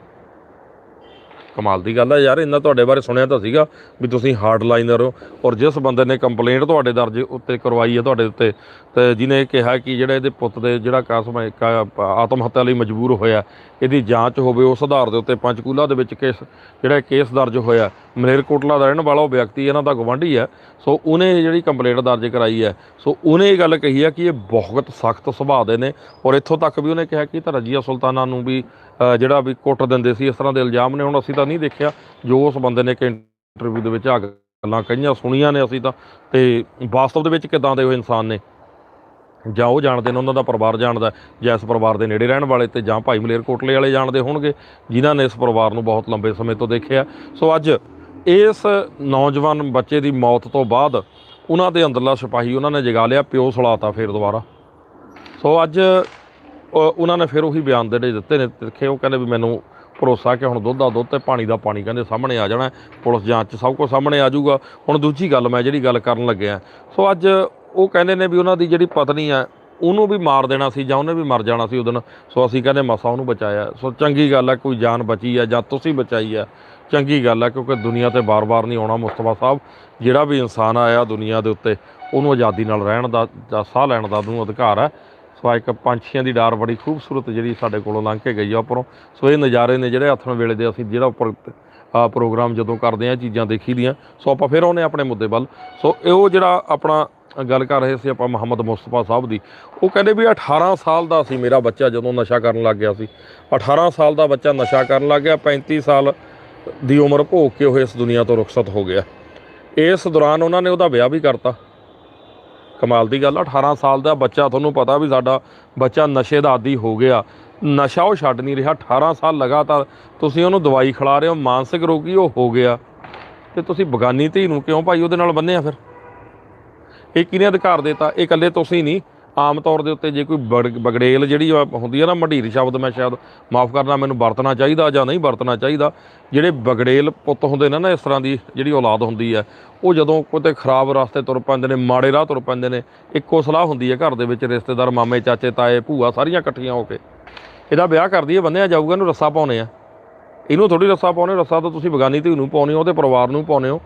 ਕਮਾਲ ਦੀ ਗੱਲ ਹੈ ਯਾਰ ਇੰਨਾ ਤੁਹਾਡੇ ਬਾਰੇ ਸੁਣਿਆ ਤਾਂ ਸੀਗਾ ਵੀ ਤੁਸੀਂ ਹਾਰਡ ਲਾਈਨਰ ਹੋ ਔਰ ਜਿਸ ਬੰਦੇ ਨੇ ਕੰਪਲੇਂਟ ਤੁਹਾਡੇ ਦਰਜ ਉੱਤੇ ਕਰਵਾਈ ਹੈ ਤੁਹਾਡੇ ਉੱਤੇ, ਤੇ ਜਿਹਨੇ ਕਿਹਾ ਕਿ ਜਿਹੜਾ ਇਹਦੇ ਪੁੱਤ ਦੇ ਜਿਹੜਾ ਕਾਸਮ ਆਤਮ ਹੱਤਿਆ ਲਈ ਮਜਬੂਰ ਹੋਇਆ, ਇਹਦੀ ਜਾਂਚ ਹੋਵੇ, ਉਸ ਆਧਾਰ ਦੇ ਉੱਤੇ ਪੰਚਕੂਲਾ ਦੇ ਵਿੱਚ ਕੇਸ, ਜਿਹੜਾ ਕੇਸ ਦਰਜ ਹੋਇਆ ਮਲੇਰਕੋਟਲਾ ਦਾ ਰਹਿਣ ਵਾਲਾ ਉਹ ਵਿਅਕਤੀ ਇਹਨਾਂ ਦਾ ਗਵਾਂਢੀ ਹੈ ਸੋ ਉਹਨੇ ਜਿਹੜੀ ਕੰਪਲੇਂਟ ਦਰਜ ਕਰਾਈ ਹੈ ਸੋ ਉਹਨੇ ਇਹ ਗੱਲ ਕਹੀ ਹੈ ਕਿ ਇਹ ਬਹੁਤ ਸਖਤ ਸੁਭਾਅ ਦੇ ਨੇ ਔਰ ਇੱਥੋਂ ਤੱਕ ਵੀ ਉਹਨੇ ਕਿਹਾ ਕਿ ਤਾਂ ਰਜੀਆ ਸੁਲਤਾਨਾ ਨੂੰ ਵੀ ਜਿਹੜਾ ਵੀ ਕੁੱਟ ਦਿੰਦੇ ਸੀ, ਇਸ ਤਰ੍ਹਾਂ ਦੇ ਇਲਜ਼ਾਮ ਨੇ। ਹੁਣ ਅਸੀਂ ਤਾਂ ਨਹੀਂ ਦੇਖਿਆ ਜੋ ਉਸ ਬੰਦੇ ਨੇ ਕਿ ਇੰਟਰਵਿਊ ਦੇ ਵਿੱਚ ਆ ਗੱਲਾਂ ਕਹੀਆਂ, ਸੁਣੀਆਂ ਨੇ ਅਸੀਂ ਤਾਂ। ਤੇ ਵਾਸਤਵ ਦੇ ਵਿੱਚ ਕਿਦਾਂ ਦੇ ਉਹ ਇਨਸਾਨ ਨੇ? ਜਾਂ ਉਹ ਜਾਣਦੇ ਨੇ, ਉਹਨਾਂ ਦਾ ਪਰਿਵਾਰ ਜਾਣਦਾ ਜਾਂ ਇਸ ਪਰਿਵਾਰ ਦੇ ਨੇੜੇ ਰਹਿਣ ਵਾਲੇ ਤੇ ਜਾਂ ਭਾਈ ਮਲੇਰਕੋਟਲੇ ਵਾਲੇ ਜਾਣਦੇ ਹੋਣਗੇ, ਜਿਨ੍ਹਾਂ ਨੇ ਇਸ ਪਰਿਵਾਰ ਨੂੰ ਬਹੁਤ ਲੰਬੇ ਸਮੇਂ ਤੋਂ ਦੇਖਿਆ। ਸੋ ਅੱਜ ਇਸ ਨੌਜਵਾਨ ਬੱਚੇ ਦੀ ਮੌਤ ਤੋਂ ਬਾਅਦ ਉਹਨਾਂ ਦੇ ਅੰਦਰਲਾ ਸਿਪਾਹੀ ਉਹਨਾਂ ਨੇ ਜਗਾ ਲਿਆ, ਪਿਓ ਸਲਾਤਾ ਫਿਰ ਦੁਬਾਰਾ। ਸੋ ਅੱਜ ਉਹਨਾਂ ਨੇ ਫਿਰ ਉਹੀ ਬਿਆਨ ਦੇ ਦਿੱਤੇ ਨੇ ਦੇਖੇ ਉਹ ਕਹਿੰਦੇ ਵੀ ਮੈਨੂੰ ਭਰੋਸਾ ਕਿ ਹੁਣ ਦੁੱਧ ਦਾ ਦੁੱਧ ਤੇ ਪਾਣੀ ਦਾ ਪਾਣੀ ਕਹਿੰਦੇ ਸਾਹਮਣੇ ਆ ਜਾਣਾ, ਪੁਲਿਸ ਜਾਂਚ 'ਚ ਸਭ ਕੁਝ ਸਾਹਮਣੇ ਆ ਜਾਊਗਾ। ਹੁਣ ਦੂਜੀ ਗੱਲ ਮੈਂ ਜਿਹੜੀ ਗੱਲ ਕਰਨ ਲੱਗਿਆ, ਸੋ ਅੱਜ ਉਹ ਕਹਿੰਦੇ ਨੇ ਵੀ ਉਹਨਾਂ ਦੀ ਜਿਹੜੀ ਪਤਨੀ ਹੈ ਉਹਨੂੰ ਵੀ ਮਾਰ ਦੇਣਾ ਸੀ ਜਾਂ ਉਹਨੇ ਵੀ ਮਰ ਜਾਣਾ ਸੀ ਉਦੋਂ ਸੋ ਅਸੀਂ ਕਹਿੰਦੇ ਮਸਾ ਉਹਨੂੰ ਬਚਾਇਆ। ਸੋ ਚੰਗੀ ਗੱਲ ਹੈ ਕੋਈ ਜਾਨ ਬਚੀ ਹੈ ਜਾਂ ਤੁਸੀਂ ਬਚਾਈ ਹੈ ਚੰਗੀ ਗੱਲ ਹੈ ਕਿਉਂਕਿ ਦੁਨੀਆ ਤੇ ਬਾਰ-ਬਾਰ ਨਹੀਂ ਆਉਣਾ ਮੁਸਤਫਾ ਸਾਹਿਬ, ਜਿਹੜਾ ਵੀ ਇਨਸਾਨ ਆਇਆ ਦੁਨੀਆ ਦੇ ਉੱਤੇ, ਉਹਨੂੰ ਆਜ਼ਾਦੀ ਨਾਲ ਰਹਿਣ ਦਾ ਜਾਂ ਸਾਹ ਲੈਣ ਦਾ ਉਹਨੂੰ ਅਧਿਕਾਰ ਹੈ ਸੋ ਇੱਕ ਪੰਛੀਆਂ ਦੀ ਡਾਰ ਬੜੀ ਖੂਬਸੂਰਤ ਜਿਹੜੀ ਸਾਡੇ ਕੋਲੋਂ ਲੰਘ ਕੇ ਗਈ ਆ ਉੱਪਰੋਂ। ਸੋ ਇਹ ਨਜ਼ਾਰੇ ਨੇ ਜਿਹੜੇ ਹੱਥਣ ਵੇਲੇ ਦੇ ਅਸੀਂ ਜਿਹੜਾ ਉੱਪਰ ਪ੍ਰੋਗਰਾਮ ਜਦੋਂ ਕਰਦੇ ਆ ਚੀਜ਼ਾਂ ਦੇਖੀ ਦੀਆਂ। ਸੋ ਆਪਾਂ ਫਿਰ ਆਉਂਦੇ ਹਾਂ ਆਪਣੇ ਮੁੱਦੇ ਵੱਲ। ਸੋ ਇਹ ਉਹ ਜਿਹੜਾ ਆਪਣਾ ਗੱਲ ਕਰ ਰਹੇ ਸੀ ਆਪਾਂ ਮੁਹੰਮਦ ਮੁਸਤਫਾ ਸਾਹਿਬ ਦੀ। ਉਹ ਕਹਿੰਦੇ ਵੀ 18 ਸਾਲ ਦਾ ਸੀ ਮੇਰਾ ਬੱਚਾ ਜਦੋਂ ਨਸ਼ਾ ਕਰਨ ਲੱਗ ਗਿਆ ਸੀ। 18 ਸਾਲ ਦਾ ਬੱਚਾ ਨਸ਼ਾ ਕਰਨ ਲੱਗ ਗਿਆ 35 ਸਾਲ ਦੀ ਉਮਰ ਭੋਗ ਕੇ ਉਹ ਇਸ ਦੁਨੀਆ ਤੋਂ ਰੁਖਸਤ ਹੋ ਗਿਆ। ਇਸ ਦੌਰਾਨ ਉਹਨਾਂ ਨੇ ਉਹਦਾ ਵਿਆਹ ਵੀ ਕਰਤਾ। ਕਮਾਲ ਦੀ ਗੱਲ ਆ 18 ਸਾਲ ਦਾ ਬੱਚਾ, ਤੁਹਾਨੂੰ ਪਤਾ ਵੀ ਸਾਡਾ ਬੱਚਾ ਨਸ਼ੇ ਦਾ ਆਦੀ ਹੋ ਗਿਆ। ਨਸ਼ਾ ਉਹ ਛੱਡ ਨਹੀਂ ਰਿਹਾ 18 ਸਾਲ ਲਗਾਤਾਰ ਤੁਸੀਂ ਉਹਨੂੰ ਦਵਾਈ ਖਿਲਾ ਰਹੇ ਹੋ, ਮਾਨਸਿਕ ਰੋਗੀ ਉਹ ਹੋ ਗਿਆ। ਤੇ ਤੁਸੀਂ ਬਗਾਨੀ ਧੀ ਨੂੰ ਕਿਉਂ ਭਾਈ ਉਹਦੇ ਨਾਲ ਬੰਨਿਆ ਫਿਰ? ਇਹ ਕਿਹਨੇ ਅਧਿਕਾਰ ਦਿੱਤਾ? ਇਹ ਇਕੱਲੇ ਤੁਸੀਂ ਨਹੀਂ। ਆਮ ਤੌਰ ਦੇ ਉੱਤੇ ਜੇ ਕੋਈ ਬੜ- ਬਗੜੇਲ ਜਿਹੜੀ ਆ, ਹੁੰਦੀ ਹੈ ਨਾ ਮਢੀਰ ਸ਼ਬਦ ਮੈਂ ਸ਼ਾਇਦ ਮਾਫ ਕਰਨਾ, ਮੈਨੂੰ ਵਰਤਣਾ ਚਾਹੀਦਾ ਜਾਂ ਨਹੀਂ ਵਰਤਣਾ ਚਾਹੀਦਾ। ਜਿਹੜੇ ਬਗੜੇਲ ਪੁੱਤ ਹੁੰਦੇ ਨੇ ਨਾ, ਇਸ ਤਰ੍ਹਾਂ ਦੀ ਜਿਹੜੀ ਔਲਾਦ ਹੁੰਦੀ ਹੈ ਉਹ ਜਦੋਂ ਕਿਤੇ ਖਰਾਬ ਰਸਤੇ ਤੁਰ ਪੈਂਦੇ ਨੇ, ਮਾੜੇ ਰਾਹ ਤੁਰ ਪੈਂਦੇ ਨੇ, ਇੱਕੋ ਸਲਾਹ ਹੁੰਦੀ ਹੈ ਘਰ ਦੇ ਵਿੱਚ ਰਿਸ਼ਤੇਦਾਰ, ਮਾਮੇ, ਚਾਚੇ, ਤਾਏ, ਭੂਆ ਸਾਰੀਆਂ ਇਕੱਠੀਆਂ ਹੋ ਕੇ। ਇਹਦਾ ਵਿਆਹ ਕਰਦੀ ਹੈ ਬੰਨਿਆ ਜਾਊਗਾ, ਇਹਨੂੰ ਰੱਸਾ ਪਾਉਣੇ ਆ। ਇਹਨੂੰ ਥੋੜੀ ਰੱਸਾ ਪਾਉਣੇ, ਰੱਸਾ ਤਾਂ ਤੁਸੀਂ ਬਗਾਨੀ ਧੀ ਨੂੰ ਪਾਉਣੇ ਹੋ, ਉਹਦੇ ਪਰਿਵਾਰ ਨੂੰ ਪਾਉਣੇ ਹੋ।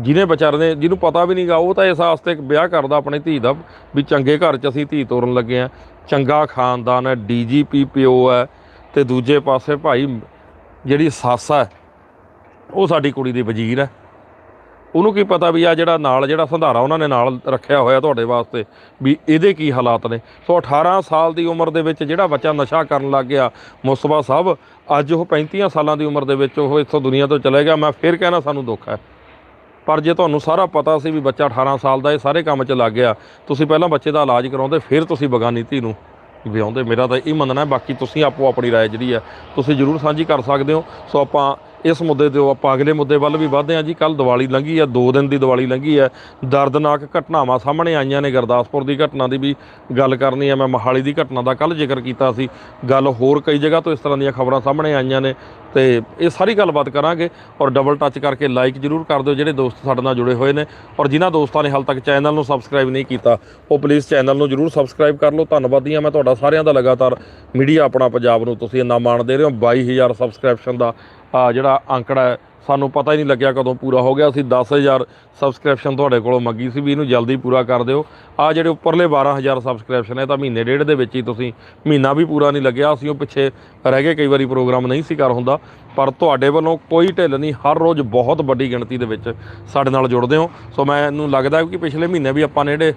ਜਿਹਨੇ ਵਿਚਾਰੇ ਨੇ, ਜਿਹਨੂੰ ਪਤਾ ਵੀ ਨਹੀਂਗਾ ਉਹ ਤਾਂ ਇਸ ਆਸਤੇ ਵਿਆਹ ਕਰਦਾ ਆਪਣੀ ਧੀ ਦਾ, ਵੀ ਚੰਗੇ ਘਰ 'ਚ ਅਸੀਂ ਧੀ ਤੋਰਨ ਲੱਗੇ ਆ। ਚੰਗਾ ਖਾਨਦਾਨ ਹੈ ਡੀਜੀਪੀ ਪਿਓ ਹੈ, ਤੇ ਦੂਜੇ ਪਾਸੇ ਭਾਈ ਜਿਹੜੀ ਸੱਸ ਹੈ, ਉਹ ਸਾਡੀ ਕੁੜੀ ਦੀ ਵਜ਼ੀਰ ਹੈ। ਉਹਨੂੰ ਕੀ ਪਤਾ ਵੀ ਆ ਜਿਹੜਾ ਨਾਲ ਜਿਹੜਾ ਸੰਧਾਰਾ ਉਹਨਾਂ ਨੇ ਨਾਲ ਰੱਖਿਆ ਹੋਇਆ ਤੁਹਾਡੇ ਵਾਸਤੇ ਵੀ ਇਹਦੇ ਕੀ ਹਾਲਾਤ ਨੇ ਸੋ 18 ਸਾਲ ਦੀ ਉਮਰ ਦੇ ਵਿੱਚ ਜਿਹੜਾ ਬੱਚਾ ਨਸ਼ਾ ਕਰਨ ਲੱਗ ਗਿਆ ਮੁਸਤਫਾ ਸਾਹਿਬ ਅੱਜ ਉਹ 35 ਸਾਲਾਂ ਦੀ ਉਮਰ ਦੇ ਵਿੱਚ ਉਹ ਇੱਥੋਂ ਦੁਨੀਆ ਤੋਂ ਚਲੇ ਗਿਆ ਮੈਂ ਫਿਰ ਕਹਿਣਾ ਸਾਨੂੰ ਦੁੱਖ ਹੈ ਪਰ ਜੇ ਤੁਹਾਨੂੰ ਸਾਰਾ ਪਤਾ ਸੀ ਵੀ ਬੱਚਾ 18 ਸਾਲ ਦਾ ਇਹ ਸਾਰੇ ਕੰਮ 'ਚ ਲੱਗ ਗਿਆ ਤੁਸੀਂ ਪਹਿਲਾਂ ਬੱਚੇ ਦਾ ਇਲਾਜ ਕਰਾਉਂਦੇ ਫਿਰ ਤੁਸੀਂ ਬਗਾਨੀ ਧੀ ਨੂੰ ਵਿਆਹੁੰਦੇ ਮੇਰਾ ਤਾਂ ਇਹ ਮੰਨਣਾ ਹੈ ਬਾਕੀ ਤੁਸੀਂ ਆਪੋ ਆਪਣੀ رائے ਜਿਹੜੀ ਹੈ ਤੁਸੀਂ ਜ਼ਰੂਰ ਸਾਂਝੀ ਕਰ ਸਕਦੇ ਹੋ ਸੋ ਆਪਾਂ ਇਸ ਮੁੱਦੇ ਤੇ ਆਪਾਂ ਅਗਲੇ ਮੁੱਦੇ ਵੱਲ ਵੀ ਵਧਦੇ ਹਾਂ ਜੀ। ਕੱਲ ਦੀਵਾਲੀ ਲੰਘੀ ਹੈ 2 ਦਿਨ ਦੀ ਦੀਵਾਲੀ ਲੰਘੀ ਹੈ ਦਰਦਨਾਕ ਘਟਨਾਵਾਂ ਸਾਹਮਣੇ ਆਈਆਂ ਨੇ, ਗੁਰਦਾਸਪੁਰ ਦੀ ਘਟਨਾ ਦੀ ਵੀ ਗੱਲ ਕਰਨੀ ਹੈ ਮੈਂ ਮੋਹਾਲੀ ਦੀ ਘਟਨਾ ਦਾ ਕੱਲ ਜ਼ਿਕਰ ਕੀਤਾ ਸੀ। ਗੱਲ ਹੋਰ ਕਈ ਜਗ੍ਹਾ ਤੋਂ ਇਸ ਤਰ੍ਹਾਂ ਦੀਆਂ ਖਬਰਾਂ ਸਾਹਮਣੇ ਆਈਆਂ ਨੇ। ਤੇ ਇਹ ਸਾਰੀ ਗੱਲਬਾਤ ਕਰਾਂਗੇ ਔਰ ਡਬਲ ਟੱਚ ਕਰਕੇ ਲਾਈਕ ਜਰੂਰ ਕਰ ਦਿਓ ਜਿਹੜੇ ਦੋਸਤ ਸਾਡੇ ਨਾਲ ਜੁੜੇ ਹੋਏ ਨੇ। ਔਰ ਜਿਨ੍ਹਾਂ ਦੋਸਤਾਂ ਨੇ ਹਾਲ ਤੱਕ ਚੈਨਲ ਨੂੰ ਸਬਸਕ੍ਰਾਈਬ ਨਹੀਂ ਕੀਤਾ, ਉਹ ਪਲੀਜ਼ ਚੈਨਲ ਨੂੰ ਜਰੂਰ ਸਬਸਕ੍ਰਾਈਬ ਕਰ ਲਓ। ਧੰਨਵਾਦੀ ਹਾਂ ਮੈਂ ਤੁਹਾਡਾ ਸਾਰਿਆਂ ਦਾ ਲਗਾਤਾਰ। ਮੀਡੀਆ ਆਪਣਾ ਪੰਜਾਬ ਨੂੰ ਤੁਸੀਂ ਇੰਨਾ ਮਾਣ ਦੇ ਰਹੇ ਹੋ। 22000 ਸਬਸਕ੍ਰਿਪਸ਼ਨ ਦਾ ਜਿਹੜਾ ਅੰਕੜਾ ਹੈ, ਸਾਨੂੰ ਪਤਾ ਹੀ ਨਹੀਂ ਲੱਗਿਆ ਕਦੋਂ ਪੂਰਾ ਹੋ ਗਿਆ। ਅਸੀਂ 10000 ਸਬਸਕ੍ਰਿਪਸ਼ਨ ਤੁਹਾਡੇ ਕੋਲੋਂ ਮੰਗੀ ਸੀ ਵੀ ਇਹਨੂੰ ਜਲਦੀ ਪੂਰਾ ਕਰ ਦਿਓ। ਆ ਜਿਹੜੇ ਉੱਪਰਲੇ 12000 ਸਬਸਕ੍ਰਿਪਸ਼ਨ ਹੈ ਤਾਂ ਮਹੀਨੇ ਡੇਢ ਦੇ ਵਿੱਚ ਹੀ ਤੁਸੀਂ, ਮਹੀਨਾ ਵੀ ਪੂਰਾ ਨਹੀਂ ਲੱਗਿਆ। ਅਸੀਂ ਉਹ ਪਿੱਛੇ ਰਹਿ ਗਏ, ਕਈ ਵਾਰੀ ਪ੍ਰੋਗਰਾਮ ਨਹੀਂ ਸੀ ਕਰ ਹੁੰਦਾ। ਪਰ ਤੁਹਾਡੇ ਵੱਲੋਂ ਕੋਈ ਢਿੱਲ ਨਹੀਂ, ਹਰ ਰੋਜ਼ ਬਹੁਤ ਵੱਡੀ ਗਿਣਤੀ ਦੇ ਵਿੱਚ ਸਾਡੇ ਨਾਲ ਜੁੜਦੇ ਹੋ। ਸੋ ਮੈਨੂੰ ਲੱਗਦਾ ਕਿ ਪਿਛਲੇ ਮਹੀਨੇ ਵੀ ਆਪਾਂ ਨੇ ਜਿਹੜੇ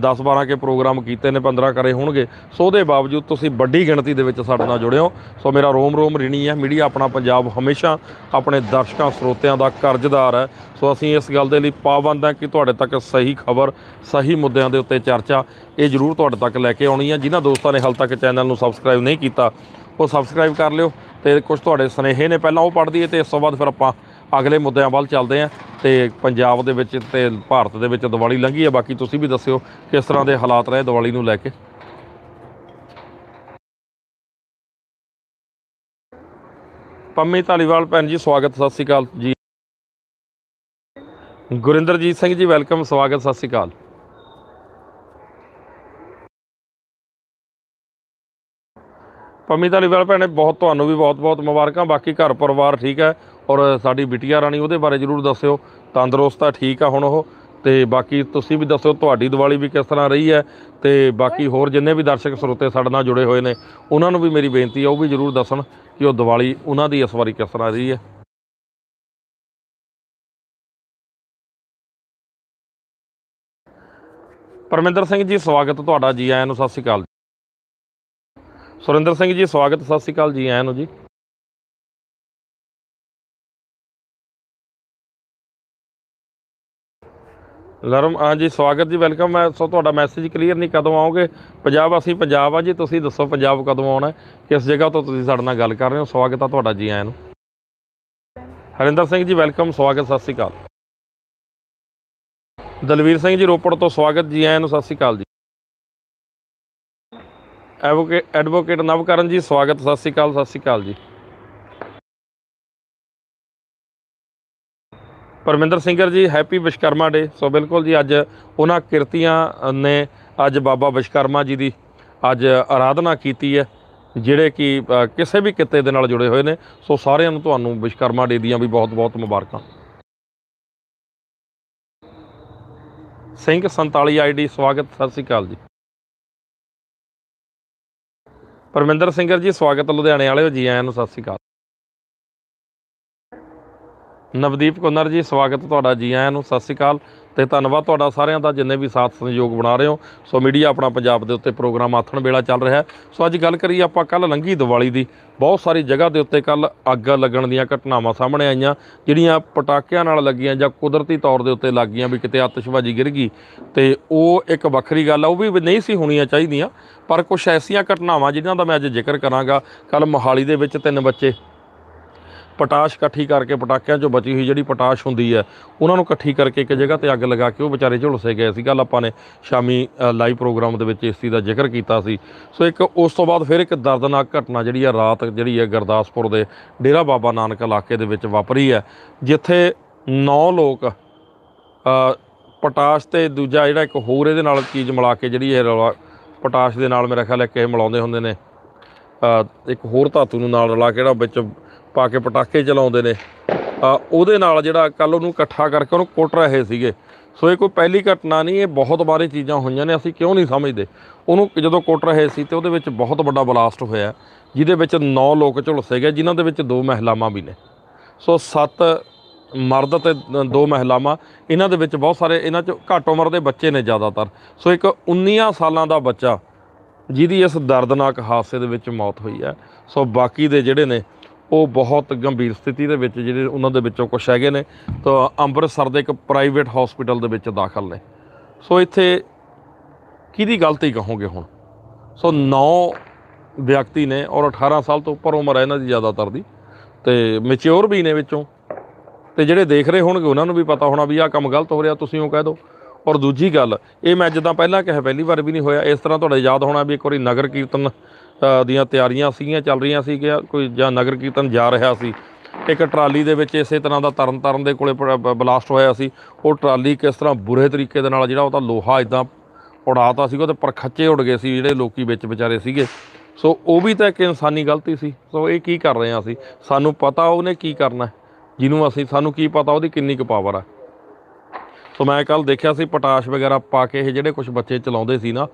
10 12 ਕੇ ਪ੍ਰੋਗਰਾਮ ਕੀਤੇ ਨੇ 15 ਕਰੇ ਹੋਣਗੇ, ਸੋ ਉਹਦੇ ਬਾਵਜੂਦ ਤੁਸੀਂ ਵੱਡੀ ਗਿਣਤੀ ਦੇ ਵਿੱਚ ਸਾਡੇ ਨਾਲ ਜੁੜੇ ਹੋ। ਸੋ ਮੇਰਾ ਰੋਮ ਰੋਮ ਰਿਣੀ ਹੈ, ਮੀਡੀਆ ਆਪਣਾ ਪੰਜਾਬ ਹਮੇਸ਼ਾ ਆਪਣੇ ਦਰਸ਼ਕਾਂ, ਸਰੋਤਿਆਂ ਦਾ ਕਰਜ਼ਦਾਰ ਹੈ। ਸੋ ਅਸੀਂ ਇਸ ਗੱਲ ਦੇ ਲਈ ਪਾਬੰਦ ਹਾਂ ਕਿ ਤੁਹਾਡੇ ਤੱਕ ਸਹੀ ਖਬਰ, ਸਹੀ ਮੁੱਦਿਆਂ ਦੇ ਉੱਤੇ ਚਰਚਾ, ਇਹ ਜ਼ਰੂਰ ਤੁਹਾਡੇ ਤੱਕ ਲੈ ਕੇ ਆਉਣੀ ਹੈ। ਜਿਨ੍ਹਾਂ ਦੋਸਤਾਂ ਨੇ ਹਾਲ ਤੱਕ ਚੈਨਲ ਨੂੰ ਸਬਸਕ੍ਰਾਈਬ ਨਹੀਂ ਕੀਤਾ, ਉਹ ਸਬਸਕ੍ਰਾਈਬ ਕਰ ਲਿਓ। ਤੇ ਕੁਝ ਤੁਹਾਡੇ ਸੁਨੇਹੇ ਨੇ ਪਹਿਲਾਂ ਉਹ ਪੜ੍ਹ ਦਈਏ ਤੇ ਇਸ ਤੋਂ ਬਾਅਦ ਫਿਰ ਆਪਾਂ ਅਗਲੇ ਮੁੱਦਿਆਂ ਵੱਲ ਚੱਲਦੇ ਹਾਂ ਤੇ ਪੰਜਾਬ ਦੇ ਵਿੱਚ ਤੇ ਭਾਰਤ ਦੇ ਵਿੱਚ ਦੀਵਾਲੀ ਲੰਘੀ ਹੈ, ਬਾਕੀ ਤੁਸੀਂ ਵੀ ਦੱਸਿਓ ਕਿਸ ਤਰ੍ਹਾਂ ਦੇ ਹਾਲਾਤ ਰਹੇ ਦੀਵਾਲੀ ਨੂੰ ਲੈ ਕੇ। ਪੰਮੀ ਧਾਲੀਵਾਲ, ਭੈਣ ਜੀ, ਸਵਾਗਤ, ਸਤਿ ਸ਼੍ਰੀ ਅਕਾਲ ਜੀ। ਗੁਰਿੰਦਰਜੀਤ ਸਿੰਘ ਜੀ, ਵੈਲਕਮ, ਸਵਾਗਤ, ਸਤਿ ਸ਼੍ਰੀ ਅਕਾਲ। ਪੰਮੀ ਧਾਲੀਵਾਲ ਭੈਣੇ ਬਹੁਤ ਤੁਹਾਨੂੰ ਵੀ ਬਹੁਤ ਬਹੁਤ ਮੁਬਾਰਕਾਂ ਬਾਕੀ ਘਰ ਪਰਿਵਾਰ ਠੀਕ ਹੈ ਔਰ ਸਾਡੀ ਬਿਟੀਆ ਰਾਣੀ ਉਹਦੇ ਬਾਰੇ ਜਰੂਰ ਦੱਸਿਓ ਤੰਦਰੁਸਤ ਆ ਠੀਕ ਆ ਹੁਣ ਉਹ ਤੇ ਬਾਕੀ ਤੁਸੀਂ ਵੀ ਦੱਸਿਓ ਤੁਹਾਡੀ ਦੀਵਾਲੀ ਵੀ ਕਿਸ ਤਰ੍ਹਾਂ ਰਹੀ ਹੈ ਤੇ ਬਾਕੀ ਹੋਰ ਜਿੰਨੇ ਵੀ ਦਰਸ਼ਕ ਸਰੋਤੇ ਸਾਡੇ ਨਾਲ ਜੁੜੇ ਹੋਏ ਨੇ ਉਹਨਾਂ ਨੂੰ ਵੀ ਮੇਰੀ ਬੇਨਤੀ ਹੈ ਉਹ ਵੀ ਜਰੂਰ ਦੱਸਣ ਕਿ ਉਹ ਦੀਵਾਲੀ ਉਹਨਾਂ ਦੀ ਇਸ ਵਾਰੀ ਕਿਸ ਤਰ੍ਹਾਂ ਰਹੀ ਹੈ। ਪਰਮਿੰਦਰ ਸਿੰਘ ਜੀ ਸਵਾਗਤ ਤੁਹਾਡਾ ਜੀ ਆਇਆਂ ਨੂੰ ਸਤਿ ਸ਼੍ਰੀ ਅਕਾਲ ਸੁਰਿੰਦਰ ਸਿੰਘ ਜੀ, ਸਵਾਗਤ, ਸਤਿ ਸ਼੍ਰੀ ਅਕਾਲ ਜੀ, ਆਇਆਂ ਨੂੰ ਜੀ। ਲਰਮ, ਹਾਂ ਜੀ, ਸਵਾਗਤ ਜੀ, ਵੈਲਕਮ। ਮੈਂ ਸੋ, ਤੁਹਾਡਾ ਮੈਸੇਜ ਕਲੀਅਰ ਨਹੀਂ ਕਦੋਂ ਆਓਗੇ? ਪੰਜਾਬ, ਅਸੀਂ ਪੰਜਾਬ ਆ ਜੀ, ਤੁਸੀਂ ਦੱਸੋ ਪੰਜਾਬ ਕਦੋਂ ਆਉਣਾ ਕਿਸ ਜਗ੍ਹਾ ਤੋਂ ਤੁਸੀਂ ਸਾਡੇ ਨਾਲ ਗੱਲ ਕਰ ਰਹੇ ਹੋ? ਸਵਾਗਤ ਆ ਤੁਹਾਡਾ ਜੀ, ਆਇਆਂ ਨੂੰ। ਹਰਿੰਦਰ ਸਿੰਘ ਜੀ, ਵੈਲਕਮ, ਸਵਾਗਤ, ਸਤਿ ਸ਼੍ਰੀ ਅਕਾਲ। ਦਲਵੀਰ ਸਿੰਘ ਜੀ, ਰੋਪੜ ਤੋਂ ਸਵਾਗਤ ਜੀ, ਆਇਆਂ ਨੂੰ, ਸਤਿ ਸ਼੍ਰੀ ਅਕਾਲ ਜੀ। ਐਡਵੋਕੇਟ ਐਡਵੋਕੇਟ ਨਵਕਰਨ ਜੀ, ਸਵਾਗਤ, ਸਤਿ ਸ਼੍ਰੀ ਅਕਾਲ, ਸਤਿ ਸ਼੍ਰੀ ਅਕਾਲ ਜੀ। ਪਰਮਿੰਦਰ ਸਿੰਘਰ ਜੀ, ਹੈਪੀ ਵਿਸ਼ਕਰਮਾ ਡੇ। ਸੋ ਬਿਲਕੁਲ ਜੀ, ਅੱਜ ਉਹਨਾਂ ਕਿਰਤੀਆਂ ਨੇ ਅੱਜ ਬਾਬਾ ਵਿਸ਼ਕਰਮਾ ਜੀ ਦੀ ਅੱਜ ਆਰਾਧਨਾ ਕੀਤੀ ਹੈ, ਜਿਹੜੇ ਕਿ ਕਿਸੇ ਵੀ ਕਿੱਤੇ ਦੇ ਨਾਲ ਜੁੜੇ ਹੋਏ ਨੇ। ਸੋ ਸਾਰਿਆਂ ਨੂੰ ਤੁਹਾਨੂੰ ਵਿਸ਼ਕਰਮਾ ਡੇ ਦੀਆਂ ਵੀ ਬਹੁਤ-ਬਹੁਤ ਮੁਬਾਰਕਾਂ। ਸਿੰਘ 47 ਆਈਡੀ ਸਵਾਗਤ, ਸਤਿ ਸ਼੍ਰੀ ਅਕਾਲ ਜੀ। ਪਰਮਿੰਦਰ ਸਿੰਘਰ ਜੀ ਸਵਾਗਤ ਲੁਧਿਆਣੇ ਵਾਲਿਓ ਜੀ ਆਇਆਂ ਨੂੰ ਸਤਿ ਸ਼੍ਰੀ ਅਕਾਲ। ਨਵਦੀਪ ਕੁੰਨਰ ਜੀ, ਸਵਾਗਤ ਤੁਹਾਡਾ ਜੀ ਆਇਆਂ ਨੂੰ, ਸਤਿ ਸ਼੍ਰੀ ਅਕਾਲ ਤੇ ਧੰਨਵਾਦ ਤੁਹਾਡਾ ਸਾਰਿਆਂ ਦਾ ਜਿੰਨੇ ਵੀ ਸਾਥ ਸਹਿਯੋਗ ਬਣਾ ਰਹੇ ਹੋ। ਸੋ ਮੀਡੀਆ ਆਪਣਾ ਪੰਜਾਬ ਦੇ ਉੱਤੇ ਪ੍ਰੋਗਰਾਮ ਆਥਣ ਵੇਲਾ ਚੱਲ ਰਿਹਾ ਸੋ ਅੱਜ ਗੱਲ ਕਰੀਏ ਆਪਾਂ ਕੱਲ ਲੰਘੀ ਦੀਵਾਲੀ ਦੀ। ਬਹੁਤ ਸਾਰੀ ਜਗ੍ਹਾ ਦੇ ਉੱਤੇ ਕੱਲ ਅੱਗ ਲੱਗਣ ਦੀਆਂ ਘਟਨਾਵਾਂ ਸਾਹਮਣੇ ਆਈਆਂ, ਜਿਹੜੀਆਂ ਪਟਾਕਿਆਂ ਨਾਲ ਲੱਗੀਆਂ ਜਾਂ ਕੁਦਰਤੀ ਤੌਰ ਦੇ ਉੱਤੇ ਲੱਗੀਆਂ ਵੀ ਕਿਤੇ ਆਤਿਸ਼ਬਾਜ਼ੀ ਗਿਰ ਗਈ। ਤੇ ਉਹ ਇੱਕ ਵੱਖਰੀ ਗੱਲ ਆ, ਉਹ ਵੀ ਨਹੀਂ ਸੀ ਹੋਣੀਆਂ ਚਾਹੀਦੀਆਂ, ਪਰ ਕੁਝ ਐਸੀਆਂ ਘਟਨਾਵਾਂ ਜਿਨ੍ਹਾਂ ਦਾ ਮੈਂ ਅੱਜ ਜ਼ਿਕਰ ਕਰਾਂਗਾ। ਕੱਲ ਮੋਹਾਲੀ ਦੇ ਵਿੱਚ ਤਿੰਨ ਬੱਚੇ ਪਟਾਸ਼ ਇਕੱਠੀ ਕਰਕੇ ਪਟਾਕਿਆਂ 'ਚੋਂ ਬਚੀ ਹੋਈ ਜਿਹੜੀ ਪਟਾਸ਼ ਹੁੰਦੀ ਹੈ ਉਹਨਾਂ ਨੂੰ ਇਕੱਠੀ ਕਰਕੇ ਇੱਕ ਜਗ੍ਹਾ ਤੇ ਅੱਗ ਲਗਾ ਕੇ ਉਹ ਵਿਚਾਰੇ ਝੁਲਸੇ ਗਏ ਸੀ। ਕੱਲ ਆਪਾਂ ਨੇ ਸ਼ਾਮੀ ਲਾਈਵ ਪ੍ਰੋਗਰਾਮ ਦੇ ਵਿੱਚ ਇਸ ਚੀਜ਼ ਦਾ ਜ਼ਿਕਰ ਕੀਤਾ ਸੀ। ਸੋ ਇੱਕ ਉਸ ਤੋਂ ਬਾਅਦ ਫਿਰ ਇੱਕ ਦਰਦਨਾਕ ਘਟਨਾ ਜਿਹੜੀ ਹੈ ਰਾਤ ਜਿਹੜੀ ਹੈ ਗੁਰਦਾਸਪੁਰ ਦੇ ਡੇਰਾ ਬਾਬਾ ਨਾਨਕ ਇਲਾਕੇ ਦੇ ਵਿੱਚ ਵਾਪਰੀ ਹੈ ਜਿੱਥੇ 9 ਲੋਕ ਅ, ਪਟਾਸ਼ ਤੇ ਦੂਜਾ ਜਿਹੜਾ ਇੱਕ ਹੋਰ ਇਹਦੇ ਨਾਲ ਚੀਜ਼ ਮਿਲਾ ਕੇ ਜਿਹੜੀ ਇਹ ਰੌਲਾ ਪਟਾਸ਼ ਦੇ ਨਾਲ ਮੇਰਾ ਖਿਆਲ ਹੈ ਕਿ ਇਹ ਮਿਲਾਉਂਦੇ ਹੁੰਦੇ ਨੇ। ਇੱਕ ਹੋਰ ਧਾਤੂ ਨੂੰ ਨਾਲ ਰਲਾ ਕੇ ਜਿਹੜਾ ਵਿੱਚ ਪਾ ਕੇ ਪਟਾਕੇ ਚਲਾਉਂਦੇ ਨੇ। ਅ, ਉਹਦੇ ਨਾਲ ਜਿਹੜਾ ਕੱਲ ਉਹਨੂੰ ਇਕੱਠਾ ਕਰਕੇ ਉਹਨੂੰ ਕੁੱਟ ਰਹੇ ਸੀਗੇ। ਸੋ ਇਹ ਕੋਈ ਪਹਿਲੀ ਘਟਨਾ ਨਹੀਂ ਇਹ ਬਹੁਤ ਬਾਰੇ ਚੀਜ਼ਾਂ ਹੋਈਆਂ ਨੇ ਅਸੀਂ ਕਿਉਂ ਨਹੀਂ ਸਮਝਦੇ। ਉਹਨੂੰ ਜਦੋਂ ਕੁੱਟ ਰਹੇ ਸੀ ਤੇ ਉਹਦੇ ਵਿੱਚ ਬਹੁਤ ਵੱਡਾ ਬਲਾਸਟ ਹੋਇਆ ਜਿਹਦੇ ਵਿੱਚ 9 ਲੋਕ ਝੁਲਸੇ ਗਏ ਜਿਨ੍ਹਾਂ ਦੇ ਵਿੱਚ ਦੋ ਮਹਿਲਾਵਾਂ ਵੀ ਨੇ। ਸੋ 7 ਮਰਦ ਤੇ ਦੋ ਮਹਿਲਾਵਾਂ ਇਹਨਾਂ ਦੇ ਵਿੱਚ ਬਹੁਤ ਸਾਰੇ ਇਹਨਾਂ 'ਚ ਘੱਟ ਉਮਰ ਦੇ ਬੱਚੇ ਨੇ ਜ਼ਿਆਦਾਤਰ। ਸੋ ਇੱਕ 19 ਸਾਲਾਂ ਦਾ ਬੱਚਾ ਜਿਹਦੀ ਇਸ ਦਰਦਨਾਕ ਹਾਦਸੇ ਦੇ ਵਿੱਚ ਮੌਤ ਹੋਈ ਹੈ। ਸੋ ਬਾਕੀ ਦੇ ਜਿਹੜੇ ਨੇ ਉਹ ਬਹੁਤ ਗੰਭੀਰ ਸਥਿਤੀ ਦੇ ਵਿੱਚ ਜਿਹੜੇ ਉਹਨਾਂ ਦੇ ਵਿੱਚੋਂ ਕੁਝ ਹੈਗੇ ਨੇ, ਤਾਂ ਅੰਮ੍ਰਿਤਸਰ ਦੇ ਇੱਕ ਪ੍ਰਾਈਵੇਟ ਹਸਪੀਟਲ ਦੇ ਵਿੱਚ ਦਾਖਲ ਨੇ। ਸੋ ਇੱਥੇ ਕਿਹਦੀ ਗਲਤੀ ਕਹੋਗੇ ਹੁਣ? ਸੋ 9 ਵਿਅਕਤੀ ਨੇ ਔਰ 18 ਸਾਲ ਤੋਂ ਉੱਪਰ ਉਮਰ ਹੈ ਇਹਨਾਂ ਦੀ ਜ਼ਿਆਦਾਤਰ ਦੀ, ਤੇ ਮੈਚਿਓਰ ਵੀ ਨੇ ਵਿੱਚੋਂ। ਤੇ ਜਿਹੜੇ ਦੇਖ ਰਹੇ ਹੋਣਗੇ, ਉਹਨਾਂ ਨੂੰ ਵੀ ਪਤਾ ਹੋਣਾ ਵੀ ਆਹ ਕੰਮ ਗਲਤ ਹੋ ਰਿਹਾ, ਤੁਸੀਂ ਉਹ ਕਹਿ ਦਿਓ। ਔਰ ਦੂਜੀ ਗੱਲ, ਇਹ ਮੈਂ ਜਿੱਦਾਂ ਪਹਿਲਾਂ ਕਿਹਾ, ਪਹਿਲੀ ਵਾਰ ਵੀ ਨਹੀਂ ਹੋਇਆ, ਇਸ ਤਰ੍ਹਾਂ ਤੁਹਾਡਾ ਯਾਦ ਹੋਣਾ ਵੀ ਇੱਕ ਵਾਰੀ ਨਗਰ ਕੀਰਤਨ ਦੀਆਂ ਤਿਆਰੀਆਂ ਸੀਗੀਆਂ, ਚੱਲ ਰਹੀਆਂ ਸੀ ਕਿ ਕੋਈ ਜਾਂ ਨਗਰ ਕੀਰਤਨ ਜਾ ਰਿਹਾ ਸੀ। ਇੱਕ ਟਰਾਲੀ ਦੇ ਵਿੱਚ ਇਸੇ ਤਰ੍ਹਾਂ ਦਾ ਤਰਨ ਤਾਰਨ ਦੇ ਕੋਲੇ ਬਲਾਸਟ ਹੋਇਆ ਸੀ। ਉਹ ਟਰਾਲੀ ਕਿਸ ਤਰ੍ਹਾਂ ਬੁਰੇ ਤਰੀਕੇ ਦੇ ਨਾਲ ਜਿਹੜਾ ਉਹਦਾ ਲੋਹਾ ਇਦਾਂ ਉਡਾਤਾ ਸੀਗਾ ਤੇ ਪਰਖੱਚੇ ਉੱਡ ਗਏ ਸੀ ਜਿਹੜੇ ਲੋਕੀ ਵਿੱਚ ਵਿਚਾਰੇ ਸੀਗੇ। ਸੋ ਉਹ ਵੀ ਤਾਂ ਇੱਕ ਇਨਸਾਨੀ ਗਲਤੀ ਸੀ। ਸੋ ਇਹ ਕੀ ਕਰ ਰਹੇ ਹਾਂ ਅਸੀਂ? ਸਾਨੂੰ ਪਤਾ ਉਹਨੇ ਕੀ ਕਰਨਾ ਜਿਹਨੂੰ ਅਸੀਂ, ਸਾਨੂੰ ਕੀ ਪਤਾ ਉਹਦੀ ਕਿੰਨੀ ਕੁ ਪਾਵਰ ਆ। ਸੋ ਮੈਂ ਕੱਲ ਦੇਖਿਆ ਸੀ ਪਟਾਸ਼ ਵਗੈਰਾ ਪਾ ਕੇ ਇਹ ਜਿਹੜੇ ਕੁਝ ਬੱਚੇ ਚਲਾਉਂਦੇ ਸੀ ਨਾ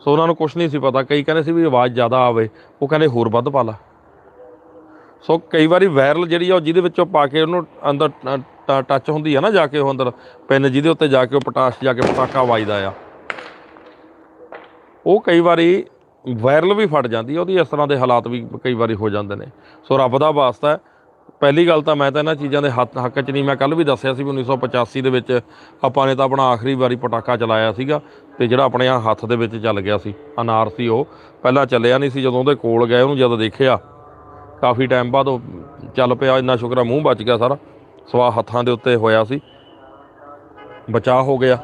ਸੋ ਉਹਨਾਂ ਨੂੰ ਕੁਝ ਨਹੀਂ ਸੀ ਪਤਾ। ਕਈ ਕਹਿੰਦੇ ਸੀ ਵੀ ਆਵਾਜ਼ ਜ਼ਿਆਦਾ ਆਵੇ, ਉਹ ਕਹਿੰਦੇ ਹੋਰ ਵੱਧ ਪਾ ਲਾ। ਸੋ ਕਈ ਵਾਰੀ ਵਾਇਰਲ ਜਿਹੜੀ ਆ, ਉਹ ਜਿਹਦੇ ਵਿੱਚੋਂ ਪਾ ਕੇ ਉਹਨੂੰ ਅੰਦਰ ਟੱਚ ਹੁੰਦੀ ਆ ਨਾ ਜਾ ਕੇ ਉਹ ਅੰਦਰ, ਪਿੰਨ ਜਿਹਦੇ ਉੱਤੇ ਜਾ ਕੇ ਉਹ ਪਟਾਸ਼, ਜਾ ਕੇ ਪਟਾਕਾ ਵੱਜਦਾ ਆ। ਉਹ ਕਈ ਵਾਰੀ ਵਾਇਰਲ ਵੀ ਫਟ ਜਾਂਦੀ ਆ, ਉਹਦੀ ਇਸ ਤਰ੍ਹਾਂ ਦੇ ਹਾਲਾਤ ਵੀ ਕਈ ਵਾਰੀ ਹੋ ਜਾਂਦੇ ਨੇ। ਸੋ ਰੱਬ ਦਾ ਵਾਸਤਾ ਹੈ ਪਹਿਲੀ ਗੱਲ ਤਾਂ ਮੈਂ ਤਾਂ ਇਹਨਾਂ ਚੀਜ਼ਾਂ ਦੇ ਹੱਥ ਹੱਕ 'ਚ ਨਹੀਂ। ਮੈਂ ਕੱਲ ਵੀ ਦੱਸਿਆ ਸੀ ਵੀ 1985 ਦੇ ਵਿੱਚ ਆਪਾਂ ਨੇ ਤਾਂ ਆਪਣਾ ਆਖਰੀ ਵਾਰੀ ਪਟਾਕਾ ਚਲਾਇਆ ਸੀਗਾ ਤੇ ਜਿਹੜਾ ਆਪਣੇ ਆ ਹੱਥ ਦੇ ਵਿੱਚ ਚੱਲ ਗਿਆ ਸੀ, ਅਨਾਰ ਸੀ ਉਹ। ਪਹਿਲਾਂ ਚੱਲਿਆ ਨਹੀਂ ਸੀ, ਜਦੋਂ ਉਹਦੇ ਕੋਲ ਗਏ, ਉਹਨੂੰ ਜਦੋਂ ਦੇਖਿਆ, ਕਾਫੀ ਟਾਈਮ ਬਾਅਦ ਉਹ ਚੱਲ ਪਿਆ, ਇੰਨਾ ਸ਼ੁਕਰ ਆ, ਮੂੰਹ ਬਚ ਗਿਆ ਸਾਰਾ। ਸਵਾ ਹੱਥਾਂ ਦੇ ਉੱਤੇ ਹੋਇਆ ਸੀ। ਬਚਾਅ ਹੋ ਗਿਆ।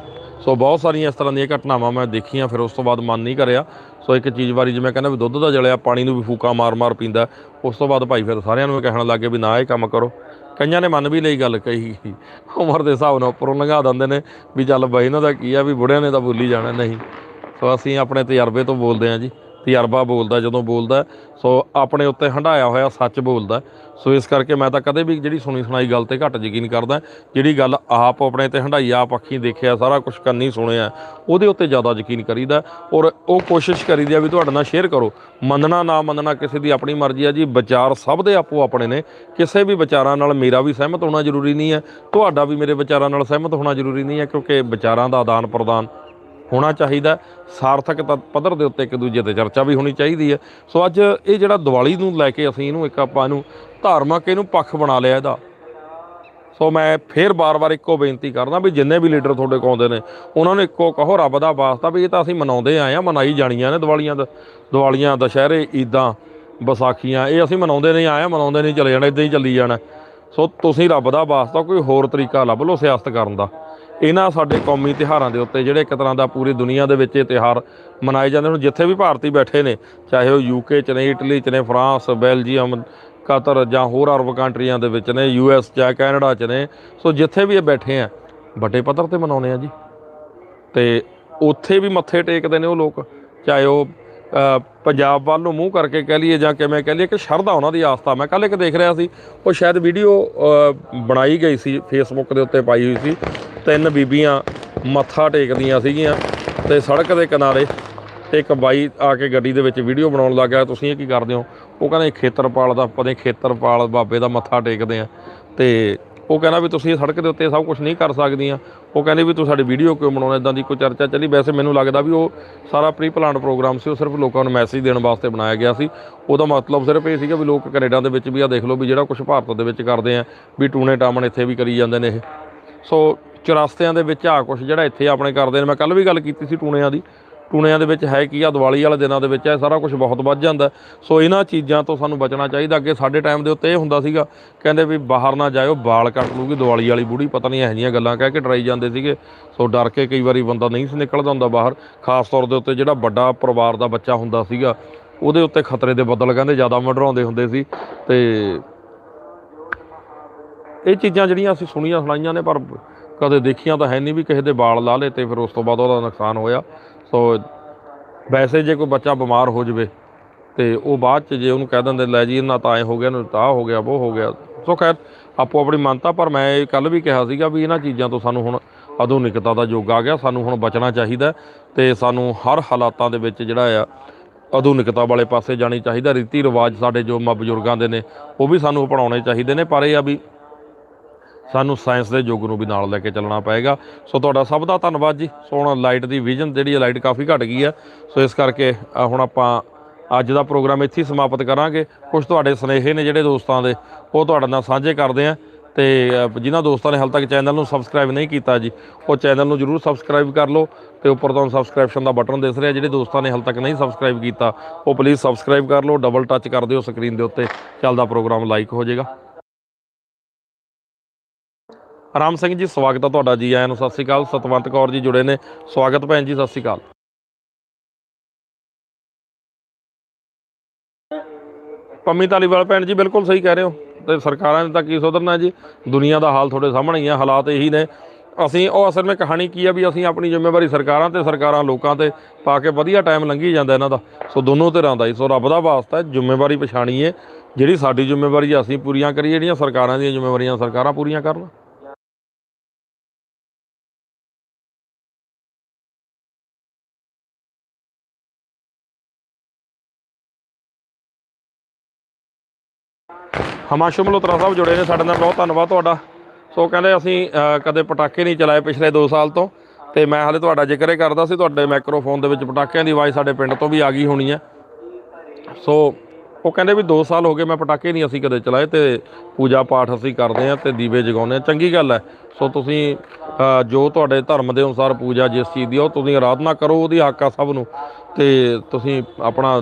ਸੋ ਬਹੁਤ ਸਾਰੀਆਂ ਇਸ ਤਰ੍ਹਾਂ ਦੀਆਂ ਘਟਨਾਵਾਂ ਮੈਂ ਦੇਖੀਆਂ, ਫਿਰ ਉਸ ਤੋਂ ਬਾਅਦ ਮਨ ਨਹੀਂ ਕਰਿਆ। ਸੋ ਇੱਕ ਚੀਜ਼ ਵਾਰੀ ਜਿਵੇਂ ਕਹਿੰਦਾ ਵੀ ਦੁੱਧ ਦਾ ਜਲਿਆ, ਪਾਣੀ ਨੂੰ ਵੀ ਫੂਕਾ ਮਾਰ-ਮਾਰ ਪੀਂਦਾ ਉਸ ਤੋਂ ਬਾਅਦ ਭਾਈ ਫਿਰ ਸਾਰਿਆਂ ਨੂੰ ਇਹ ਕਹਿਣ ਲੱਗੇ ਵੀ ਨਾ ਇਹ ਕੰਮ ਕਰੋ। ਕਈਆਂ ਨੇ ਮੰਨ ਵੀ ਲਈ ਗੱਲ ਕਹੀ। ਉਮਰ ਦੇ ਹਿਸਾਬ ਨਾਲ ਉੱਪਰੋਂ ਲੰਘਾ ਦਿੰਦੇ ਨੇ ਵੀ ਚੱਲ ਬਾਈ ਇਹਨਾਂ ਦਾ ਕੀ ਆ, ਵੀ ਬੁੜਿਆਂ ਨੇ ਤਾਂ ਬੋਲੀ ਜਾਣਾ, ਨਹੀਂ। ਸੋ ਅਸੀਂ ਆਪਣੇ ਤਜਰਬੇ ਤੋਂ ਬੋਲਦੇ ਹਾਂ ਜੀ। ਤਜਰਬਾ ਬੋਲਦਾ, ਜਦੋਂ ਬੋਲਦਾ ਸੋ ਆਪਣੇ ਉੱਤੇ ਹੰਡਾਇਆ ਹੋਇਆ ਸੱਚ ਬੋਲਦਾ ਸੋ ਇਸ ਕਰਕੇ ਮੈਂ ਤਾਂ ਕਦੇ ਵੀ ਜਿਹੜੀ ਸੁਣੀ ਸੁਣਾਈ ਗੱਲ ਤੇ ਘੱਟ ਯਕੀਨ ਕਰਦਾ ਜਿਹੜੀ ਗੱਲ ਆਪ ਆਪਣੇ ਤੇ ਹੰਡਾਈ ਆਪ ਅੱਖੀਂ ਦੇਖਿਆ, ਸਾਰਾ ਕੁਝ ਕੰਨੀ ਸੁਣਿਆ, ਉਹਦੇ ਉੱਤੇ ਜ਼ਿਆਦਾ ਯਕੀਨ ਕਰੀਦਾ ਔਰ ਉਹ ਕੋਸ਼ਿਸ਼ ਕਰੀਦੀ ਆ ਵੀ ਤੁਹਾਡੇ ਨਾਲ ਸ਼ੇਅਰ ਕਰੋ। ਮੰਨਣਾ, ਨਾ ਮੰਨਣਾ ਕਿਸੇ ਦੀ ਆਪਣੀ ਮਰਜ਼ੀ ਆ ਜੀ। ਵਿਚਾਰ ਸਭ ਦੇ ਆਪੋ ਆਪਣੇ ਨੇ। ਕਿਸੇ ਵੀ ਵਿਚਾਰਾਂ ਨਾਲ ਮੇਰਾ ਵੀ ਸਹਿਮਤ ਹੋਣਾ ਜ਼ਰੂਰੀ ਨਹੀਂ ਹੈ। ਤੁਹਾਡਾ ਵੀ ਮੇਰੇ ਵਿਚਾਰਾਂ ਨਾਲ ਸਹਿਮਤ ਹੋਣਾ ਜ਼ਰੂਰੀ ਨਹੀਂ ਹੈ, ਕਿਉਂਕਿ ਵਿਚਾਰਾਂ ਦਾ ਆਦਾਨ ਪ੍ਰਦਾਨ ਹੋਣਾ ਚਾਹੀਦਾ ਸਾਰਥਕ ਤ- ਪੱਧਰ ਦੇ ਉੱਤੇ ਇੱਕ ਦੂਜੇ ਤੇ ਚਰਚਾ ਵੀ ਹੋਣੀ ਚਾਹੀਦੀ ਹੈ। ਸੋ ਅੱਜ ਇਹ ਜਿਹੜਾ ਦੀਵਾਲੀ ਨੂੰ ਲੈ ਕੇ ਅਸੀਂ ਇਹਨੂੰ ਇੱਕ ਆਪਾਂ ਨੂੰ ਧਾਰਮਿਕ ਇਹਨੂੰ ਪੱਖ ਬਣਾ ਲਿਆ ਇਹਦਾ। ਸੋ ਮੈਂ ਫੇਰ ਬਾਰ-ਬਾਰ ਇੱਕੋ ਬੇਨਤੀ ਕਰਦਾ ਵੀ ਜਿੰਨੇ ਵੀ ਲੀਡਰ ਤੁਹਾਡੇ ਕੋਲ ਆਉਂਦੇ ਨੇ, ਉਹਨਾਂ ਨੂੰ ਇੱਕੋ ਕਹੋ ਰੱਬ ਦਾ ਵਾਸਤਾ ਵੀ ਇਹ ਤਾਂ ਅਸੀਂ ਮਨਾਉਂਦੇ ਆਏ ਆ ਮਨਾਈ ਜਾਣੀਆਂ ਨੇ ਦੀਵਾਲੀਆਂ ਦਾ, ਦੀਵਾਲੀਆਂ, ਦੁਸ਼ਹਿਰੇ, ਈਦਾਂ, ਵਿਸਾਖੀਆਂ, ਇਹ ਅਸੀਂ ਮਨਾਉਂਦੇ ਨਹੀਂ ਆਏ ਆ ਮਨਾਉਂਦੇ ਨਹੀਂ, ਚਲੇ ਜਾਣਾ, ਇਦਾਂ ਹੀ ਚੱਲੀ ਜਾਣਾ। ਸੋ ਤੁਸੀਂ ਰੱਬ ਦਾ ਵਾਸਤਾ ਕੋਈ ਹੋਰ ਤਰੀਕਾ ਲੱਭ ਲਓ ਸਿਆਸਤ ਕਰਨ ਦਾ। ਇਹਨਾਂ ਸਾਡੇ ਕੌਮੀ ਤਿਉਹਾਰਾਂ ਦੇ ਉੱਤੇ ਜਿਹੜੇ ਇੱਕ ਤਰ੍ਹਾਂ ਦਾ ਪੂਰੀ ਦੁਨੀਆ ਦੇ ਵਿੱਚ ਇਹ ਤਿਉਹਾਰ ਮਨਾਏ ਜਾਂਦੇ ਹੁਣ ਜਿੱਥੇ ਵੀ ਭਾਰਤੀ ਬੈਠੇ ਨੇ, ਚਾਹੇ ਉਹ ਯੂਕੇ ਚ ਨੇ ਇਟਲੀ ਚ ਨੇ ਫਰਾਂਸ ਬੈਲਜੀਅਮ ਕਤਰ ਜਾਂ ਹੋਰ ਅਰਬ ਕੰਟਰੀਆਂ ਦੇ ਵਿੱਚ ਨੇ ਯੂਐਸ ਜਾਂ ਕੈਨੇਡਾ ਚ ਨੇ, ਸੋ ਜਿੱਥੇ ਵੀ ਇਹ ਬੈਠੇ ਆ, ਵੱਡੇ ਪੱਧਰ ਤੇ ਮਨਾਉਂਦੇ ਆ ਜੀ। ਤੇ ਉੱਥੇ ਵੀ ਮੱਥੇ ਟੇਕਦੇ ਨੇ ਉਹ ਲੋਕ, ਚਾਹੇ ਉਹ ਪੰਜਾਬ ਵੱਲ ਨੂੰ ਮੂੰਹ ਕਰਕੇ ਕਹਿ ਲਈਏ ਜਾਂ ਕਿਵੇਂ ਕਹਿ ਲਈਏ ਕਿ ਸ਼ਰਧਾ ਉਹਨਾਂ ਦੀ ਆਸਥਾ। ਮੈਂ ਕੱਲ ਇੱਕ ਦੇਖ ਰਿਹਾ ਸੀ, ਉਹ ਸ਼ਾਇਦ ਵੀਡੀਓ ਬਣਾਈ ਗਈ ਸੀ ਫੇਸਬੁੱਕ ਦੇ ਉੱਤੇ ਪਾਈ ਹੋਈ ਸੀ। ਤਿੰਨ ਬੀਬੀਆਂ ਮੱਥਾ ਟੇਕਦੀਆਂ ਸੀਗੀਆਂ ਤੇ ਸੜਕ ਦੇ ਕਿਨਾਰੇ ਤੇ ਇੱਕ ਬਾਈ ਆ ਕੇ ਗੱਡੀ ਦੇ ਵਿੱਚ ਵੀਡੀਓ ਬਣਾਉਣ ਲੱਗ ਗਿਆ। ਤੁਸੀਂ ਇਹ ਕੀ ਕਰਦੇ ਹੋ? ਉਹ ਕਹਿੰਦੇ ਖੇਤਰਪਾਲ ਦਾ, ਪਤਾ ਖੇਤਰਪਾਲ ਬਾਬੇ ਦਾ ਮੱਥਾ ਟੇਕਦੇ ਆ ਤੇ ਉਹ ਕਹਿੰਦਾ ਵੀ ਤੁਸੀਂ ਇਹ ਸੜਕ ਦੇ ਉੱਤੇ ਸਭ ਕੁਝ ਨਹੀਂ ਕਰ ਸਕਦੀਆਂ। ਉਹ ਕਹਿੰਦੇ ਵੀ ਤੂੰ ਸਾਡੀ ਵੀਡੀਓ ਕਿਉਂ ਬਣਾਉਣਾ ਇਦਾਂ ਦੀ ਕੋਈ ਚਰਚਾ ਚੱਲੀ। ਵੈਸੇ ਮੈਨੂੰ ਲੱਗਦਾ ਵੀ ਉਹ ਸਾਰਾ ਪ੍ਰੀ ਪਲਾਨ ਪ੍ਰੋਗਰਾਮ ਸੀ, ਉਹ ਸਿਰਫ ਲੋਕਾਂ ਨੂੰ ਮੈਸੇਜ ਦੇਣ ਵਾਸਤੇ ਬਣਾਇਆ ਗਿਆ ਸੀ। ਉਹਦਾ ਮਤਲਬ ਸਿਰਫ ਇਹ ਸੀਗਾ ਵੀ ਲੋਕ ਕੈਨੇਡਾ ਦੇ ਵਿੱਚ ਵੀ ਆ ਦੇਖ ਲਓ ਵੀ ਜਿਹੜਾ ਕੁਝ ਭਾਰਤ ਦੇ ਵਿੱਚ ਕਰਦੇ ਆ, ਵੀ ਟੂਣੇ ਟਾਮਣ ਇੱਥੇ ਵੀ ਕਰੀ ਜਾਂਦੇ ਨੇ ਇਹ। ਸੋ ਚੁਰਸਤਿਆਂ ਦੇ ਵਿੱਚ ਆ ਕੁਝ ਜਿਹੜਾ ਇੱਥੇ ਆਪਣੇ ਕਰਦੇ ਨੇ। ਮੈਂ ਕੱਲ ਵੀ ਗੱਲ ਕੀਤੀ ਸੀ ਟੂਣਿਆਂ ਦੀ। ਟੂਣਿਆਂ ਦੇ ਵਿੱਚ ਹੈ ਕੀ ਆ, ਦੀਵਾਲੀ ਵਾਲੇ ਦਿਨਾਂ ਦੇ ਵਿੱਚ ਇਹ ਸਾਰਾ ਕੁਝ ਬਹੁਤ ਵੱਧ ਜਾਂਦਾ। ਸੋ ਇਹਨਾਂ ਚੀਜ਼ਾਂ ਤੋਂ ਸਾਨੂੰ ਬਚਣਾ ਚਾਹੀਦਾ। ਅੱਗੇ ਸਾਡੇ ਟਾਈਮ ਦੇ ਉੱਤੇ ਇਹ ਹੁੰਦਾ ਸੀਗਾ, ਕਹਿੰਦੇ ਵੀ ਬਾਹਰ ਨਾ ਜਾਇਓ, ਵਾਲ ਕੱਟ ਲੂਗੀ ਦੀਵਾਲੀ ਵਾਲੀ ਬੁੜੀ, ਪਤਾ ਨਹੀਂ ਇਹੋ ਜਿਹੀਆਂ ਗੱਲਾਂ ਕਹਿ ਕੇ ਡਰਾਈ ਜਾਂਦੇ ਸੀਗੇ। ਸੋ ਡਰ ਕੇ ਕਈ ਵਾਰੀ ਬੰਦਾ ਨਹੀਂ ਸੀ ਨਿਕਲਦਾ ਹੁੰਦਾ ਬਾਹਰ। ਖਾਸ ਤੌਰ ਦੇ ਉੱਤੇ ਜਿਹੜਾ ਵੱਡਾ ਪਰਿਵਾਰ ਦਾ ਬੱਚਾ ਹੁੰਦਾ ਸੀਗਾ, ਉਹਦੇ ਉੱਤੇ ਖਤਰੇ ਦੇ ਬੱਦਲ ਕਹਿੰਦੇ ਜ਼ਿਆਦਾ ਮੰਡਰਾਉਂਦੇ ਹੁੰਦੇ ਸੀ। ਤੇ ਇਹ ਚੀਜ਼ਾਂ ਜਿਹੜੀਆਂ ਅਸੀਂ ਸੁਣੀਆਂ ਸੁਣਾਈਆਂ ਨੇ, ਪਰ ਕਦੇ ਦੇਖੀਆਂ ਤਾਂ ਹੈ ਨਹੀਂ ਵੀ ਕਿਸੇ ਦੇ ਵਾਲ ਲਾ ਲਏ ਤੇ ਫਿਰ ਉਸ ਤੋਂ ਬਾਅਦ ਉਹਦਾ ਨੁਕਸਾਨ ਹੋਇਆ। ਸੋ ਵੈਸੇ ਜੇ ਕੋਈ ਬੱਚਾ ਬਿਮਾਰ ਹੋ ਜਵੇ ਤੇ ਉਹ ਬਾਅਦ ਚ ਜੇ ਉਹਨੂੰ ਕਹਿ ਦਿੰਦੇ, ਲੈ ਜੀ ਇਹਨਾਂ ਤਾਂ ਐ ਹੋ ਗਿਆ ਨਾ ਤਾਂ ਹੋ ਗਿਆ, ਉਹ ਹੋ ਗਿਆ। ਸੋ ਖੈਰ, ਆਪੋ ਆਪਣੀ ਮੰਨਤਾ, ਪਰ ਮੈਂ ਇਹ ਕੱਲ ਵੀ ਕਿਹਾ ਸੀਗਾ ਵੀ ਇਹਨਾਂ ਚੀਜ਼ਾਂ ਤੋਂ ਸਾਨੂੰ ਹੁਣ ਆਧੁਨਿਕਤਾ ਦਾ ਯੁੱਗ ਆ ਗਿਆ, ਸਾਨੂੰ ਹੁਣ ਬਚਣਾ ਚਾਹੀਦਾ ਤੇ ਸਾਨੂੰ ਹਰ ਹਾਲਾਤਾਂ ਦੇ ਵਿੱਚ ਜਿਹੜਾ ਆ, ਆਧੁਨਿਕਤਾ ਵਾਲੇ ਪਾਸੇ ਜਾਣੀ ਚਾਹੀਦਾ। ਰੀਤੀ ਰਿਵਾਜ ਸਾਡੇ ਜੋ ਮਾ ਬਜ਼ੁਰਗਾਂ ਦੇ ਨੇ, ਉਹ ਵੀ ਸਾਨੂੰ ਅਪਣਾਉਣੇ ਚਾਹੀਦੇ ਨੇ, ਪਰ ਇਹ ਆ ਵੀ ਸਾਨੂੰ ਸਾਇੰਸ ਦੇ ਯੁੱਗ ਨੂੰ ਵੀ ਨਾਲ ਲੈ ਕੇ ਚੱਲਣਾ ਪਏਗਾ। ਸੋ ਤੁਹਾਡਾ ਸਭ ਦਾ ਧੰਨਵਾਦ ਜੀ। ਸੋ ਹੁਣ ਲਾਈਟ ਦੀ ਵਿਜ਼ਨ ਜਿਹੜੀ ਹੈ ਲਾਈਟ ਕਾਫੀ ਘਟ ਗਈ ਹੈ। ਸੋ ਇਸ ਕਰਕੇ ਹੁਣ ਆਪਾਂ ਅੱਜ ਦਾ ਪ੍ਰੋਗਰਾਮ ਇੱਥੇ ਹੀ ਸਮਾਪਤ ਕਰਾਂਗੇ। ਕੁਝ ਤੁਹਾਡੇ ਸੁਨੇਹੇ ਨੇ ਜਿਹੜੇ ਦੋਸਤਾਂ ਦੇ ਉਹ ਤੁਹਾਡੇ ਨਾਲ ਸਾਂਝੇ ਕਰਦੇ ਆ ਤੇ ਅ, ਜਿਨ੍ਹਾਂ ਦੋਸਤਾਂ ਨੇ ਹਾਲ ਤੱਕ ਚੈਨਲ ਨੂੰ ਸਬਸਕ੍ਰਾਈਬ ਨਹੀਂ ਕੀਤਾ ਜੀ ਉਹ ਚੈਨਲ ਨੂੰ ਜਰੂਰ ਸਬਸਕ੍ਰਾਈਬ ਕਰ ਲਓ। ਤੇ ਉੱਪਰ ਤੁਹਾਨੂੰ ਸਬਸਕ੍ਰਿਪਸ਼ਨ ਦਾ ਬਟਨ ਦਿਸ ਰਿਹਾ ਜਿਹੜੇ ਦੋਸਤਾਂ ਨੇ ਹਾਲ ਤੱਕ ਨਹੀਂ ਸਬਸਕ੍ਰਾਈਬ ਕੀਤਾ ਉਹ ਪਲੀਜ਼ ਸਬਸਕ੍ਰਾਈਬ ਕਰ ਲਓ ਡਬਲ ਟੱਚ ਕਰ ਦਿਓ ਸਕਰੀਨ ਦੇ ਉੱਤੇ। ਚੱਲਦਾ ਪ੍ਰੋਗਰਾਮ ਲਾਈਕ ਹੋ ਜਾਏਗਾ। ਰਾਮ ਸਿੰਘ ਜੀ ਸਵਾਗਤ ਹੈ ਤੁਹਾਡਾ ਜੀ ਆਇਆਂ ਨੂੰ। ਸਤਿ ਸ਼੍ਰੀ ਅਕਾਲ। ਸਤਵੰਤ ਕੌਰ ਜੀ ਜੁੜੇ ਨੇ। ਸਵਾਗਤ ਭੈਣ ਜੀ ਸਤਿ ਸ਼੍ਰੀ ਅਕਾਲ। ਪੰਮੀ ਧਾਲੀਵਾਲ ਭੈਣ ਜੀ ਬਿਲਕੁਲ ਸਹੀ ਕਹਿ ਰਹੇ ਹੋ। ਤੇ ਸਰਕਾਰਾਂ ਨੇ ਤਾਂ ਕੀ ਸੁਧਰਨਾ ਜੀ? ਦੁਨੀਆ ਦਾ ਹਾਲ ਤੁਹਾਡੇ ਸਾਹਮਣੇ ਹੀ ਆ। ਹਾਲਾਤ ਇਹੀ ਨੇ। ਅਸੀਂ ਉਹ ਅਸਲ ਵਿੱਚ ਕਹਾਣੀ ਕੀ ਆ ਵੀ ਅਸੀਂ ਆਪਣੀ ਜ਼ਿੰਮੇਵਾਰੀ ਸਰਕਾਰਾਂ ਤੇ ਸਰਕਾਰਾਂ ਲੋਕਾਂ ਤੇ ਪਾ ਕੇ ਵਧੀਆ ਟਾਈਮ ਲੰਘੀ ਜਾਂਦਾ ਇਹਨਾਂ ਦਾ। ਸੋ ਦੋਨੋਂ ਧਿਰਾਂ ਦਾ ਹੀ। ਸੋ ਰੱਬ ਦਾ ਵਾਸਤਾ ਹੈ, ਜ਼ਿੰਮੇਵਾਰੀ ਪਛਾਣੀਏ ਜਿਹੜੀ ਸਾਡੀ ਜ਼ਿੰਮੇਵਾਰੀ ਅਸੀਂ ਪੂਰੀਆਂ ਕਰੀਏ ਜਿਹੜੀਆਂ ਸਰਕਾਰਾਂ ਦੀਆਂ ਜ਼ਿੰਮੇਵਾਰੀਆਂ ਸਰਕਾਰਾਂ ਪੂਰੀਆਂ ਕਰਨ। ਹਮਾਸ਼ੂ ਮਲਹੋਤਰਾ ਸਾਹਿਬ ਜੁੜੇ ਨੇ ਸਾਡੇ ਨਾਲ, ਬਹੁਤ ਧੰਨਵਾਦ ਤੁਹਾਡਾ। ਸੋ ਕਹਿੰਦੇ ਅਸੀਂ ਕਦੇ ਪਟਾਕੇ ਨਹੀਂ ਚਲਾਏ ਪਿਛਲੇ 2 ਸਾਲ ਤੋਂ, ਤੇ ਮੈਂ ਹਾਲੇ ਤੁਹਾਡਾ ਜ਼ਿਕਰ ਹੀ ਕਰਦਾ ਸੀ, ਤੁਹਾਡੇ ਮਾਈਕਰੋਫੋਨ ਦੇ ਵਿੱਚ ਪਟਾਕਿਆਂ ਦੀ ਆਵਾਜ਼ ਸਾਡੇ ਪਿੰਡ ਤੋਂ ਵੀ ਆ ਗਈ ਹੋਣੀ ਹੈ। ਸੋ ਉਹ ਕਹਿੰਦੇ ਵੀ 2 ਸਾਲ ਹੋ ਗਏ ਮੈਂ ਪਟਾਕੇ ਨਹੀਂ ਅਸੀਂ ਕਦੇ ਚਲਾਏ, ਤੇ ਪੂਜਾ ਪਾਠ ਅਸੀਂ ਕਰਦੇ ਹਾਂ ਤੇ ਦੀਵੇ ਜਗਾਉਂਦੇ ਹਾਂ। ਚੰਗੀ ਗੱਲ ਹੈ। ਸੋ ਤੁਸੀਂ ਜੋ ਤੁਹਾਡੇ ਧਰਮ ਦੇ ਅਨੁਸਾਰ ਪੂਜਾ ਜਿਸ ਚੀਜ਼ ਦੀ ਉਹ ਤੁਸੀਂ ਆਰਾਧਨਾ ਕਰੋ, ਉਹਦੀ ਹੱਕ ਆ ਸਭ ਨੂੰ। ਤੇ ਤੁਸੀਂ ਆਪਣਾ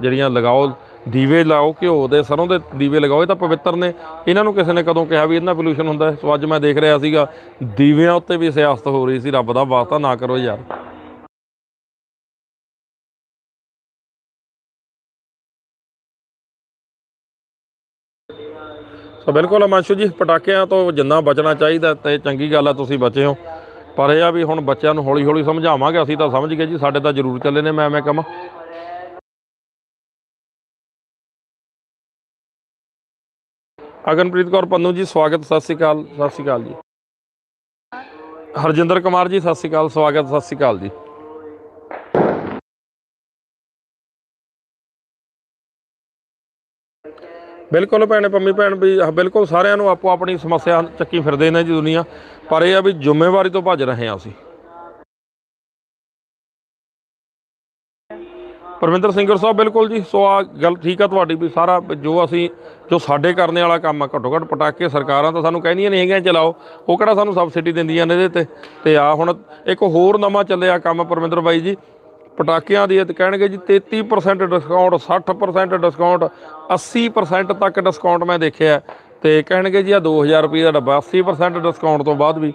ਜਿਹੜੀਆਂ ਲਗਾਓ ਦੀਵੇ ਲਾਓ, ਘਿਓ ਦੇ ਸਰੋਂ ਦੇ ਦੀਵੇ ਲਗਾਓ, ਇਹ ਤਾਂ ਪਵਿੱਤਰ ਨੇ। ਇਹਨਾਂ ਨੂੰ ਕਿਸੇ ਨੇ ਕਦੋਂ ਕਿਹਾ ਵੀ ਇਹਨਾਂ ਪੋਲੂਸ਼ਨ ਹੁੰਦਾ ਸੋ ਅੱਜ ਮੈਂ ਦੇਖ ਰਿਹਾ ਸੀਗਾ, ਦੀਵਿਆਂ ਉੱਤੇ ਵੀ ਸਿਆਸਤ ਹੋ ਰਹੀ ਸੀ, ਰੱਬ ਦਾ ਵਾਸਤਾ ਨਾ ਕਰੋ ਯਾਰ। ਸੋ ਬਿਲਕੁਲ ਅਮਾਂਸ਼ੂ ਜੀ, ਪਟਾਕਿਆਂ ਤੋਂ ਜਿੰਨਾ ਬਚਣਾ ਚਾਹੀਦਾ ਤੇ ਚੰਗੀ ਗੱਲ ਆ, ਤੁਸੀਂ ਬਚੇ ਹੋ। ਪਰ ਇਹ ਆ ਵੀ ਹੁਣ ਬੱਚਿਆਂ ਨੂੰ ਹੌਲੀ ਹੌਲੀ ਸਮਝਾਵਾਂਗੇ, ਅਸੀਂ ਤਾਂ ਸਮਝ ਗਏ ਜੀ, ਸਾਡੇ ਤਾਂ ਜ਼ਰੂਰ ਚੱਲੇ ਨੇ ਮੈਂ ਮੈਂ ਕਹਾਂ ਅਗਨਪ੍ਰੀਤ ਕੌਰ ਪੰਨੂ ਜੀ, ਸਵਾਗਤ, ਸਤਿ ਸ਼੍ਰੀ ਅਕਾਲ, ਸਤਿ ਸ਼੍ਰੀ ਅਕਾਲ ਜੀ। ਹਰਜਿੰਦਰ ਕੁਮਾਰ ਜੀ, ਸਤਿ ਸ਼੍ਰੀ ਅਕਾਲ, ਸਵਾਗਤ, ਸਤਿ ਸ਼੍ਰੀ ਅਕਾਲ ਜੀ। ਬਿਲਕੁਲ ਭੈਣੇ, ਪੰਮੀ ਭੈਣ ਵੀ ਬਿਲਕੁਲ ਸਾਰਿਆਂ ਨੂੰ ਆਪੋ ਆਪਣੀ ਸਮੱਸਿਆ ਚੱਕੀ ਫਿਰਦੇ ਨੇ ਜੀ ਦੁਨੀਆ, ਪਰ ਇਹ ਆ ਵੀ ਜ਼ਿੰਮੇਵਾਰੀ ਤੋਂ ਭੱਜ ਰਹੇ ਹਾਂ ਅਸੀਂ। ਪਰਮਿੰਦਰ ਸਿੰਘਰ ਸਾਹਿਬ, ਬਿਲਕੁਲ ਜੀ। ਸੋ ਆ ਗੱਲ ਠੀਕ ਆ ਤੁਹਾਡੀ ਵੀ ਸਾਰਾ ਜੋ ਅਸੀਂ, ਜੋ ਸਾਡੇ ਕਰਨੇ ਵਾਲਾ ਕੰਮ ਆ, ਘੱਟੋ ਘੱਟ ਪਟਾਕੇ ਸਰਕਾਰਾਂ ਤਾਂ ਸਾਨੂੰ ਕਹਿੰਦੀਆਂ ਨਹੀਂ ਹੈਗੀਆਂ, ਚਲਾਓ। ਉਹ ਕਿਹੜਾ ਸਾਨੂੰ ਸਬਸਿਡੀ ਦਿੰਦੀਆਂ ਨੇ ਇਹਦੇ ਤੇ। ਤੇ ਆ ਹੁਣ ਇੱਕ ਹੋਰ ਨਵਾਂ ਚੱਲਿਆ ਕੰਮ, ਪਰਮਿੰਦਰ ਬਾਈ ਜੀ। ਪਟਾਕਿਆਂ ਦੀ ਇਹ ਕਹਿਣਗੇ ਜੀ 33% ਡਿਸਕਾਊਂਟ 60% ਡਿਸਕਾਊਂਟ 80% ਤੱਕ ਡਿਸਕਾਊਂਟ ਮੈਂ ਦੇਖਿਆ। ਤੇ ਕਹਿਣਗੇ ਜੀ ਆ 2000 ਰੁਪਏ ਦਾ ਡੱਬਾ 80% ਡਿਸਕਾਊਂਟ ਤੋਂ ਬਾਅਦ ਵੀ।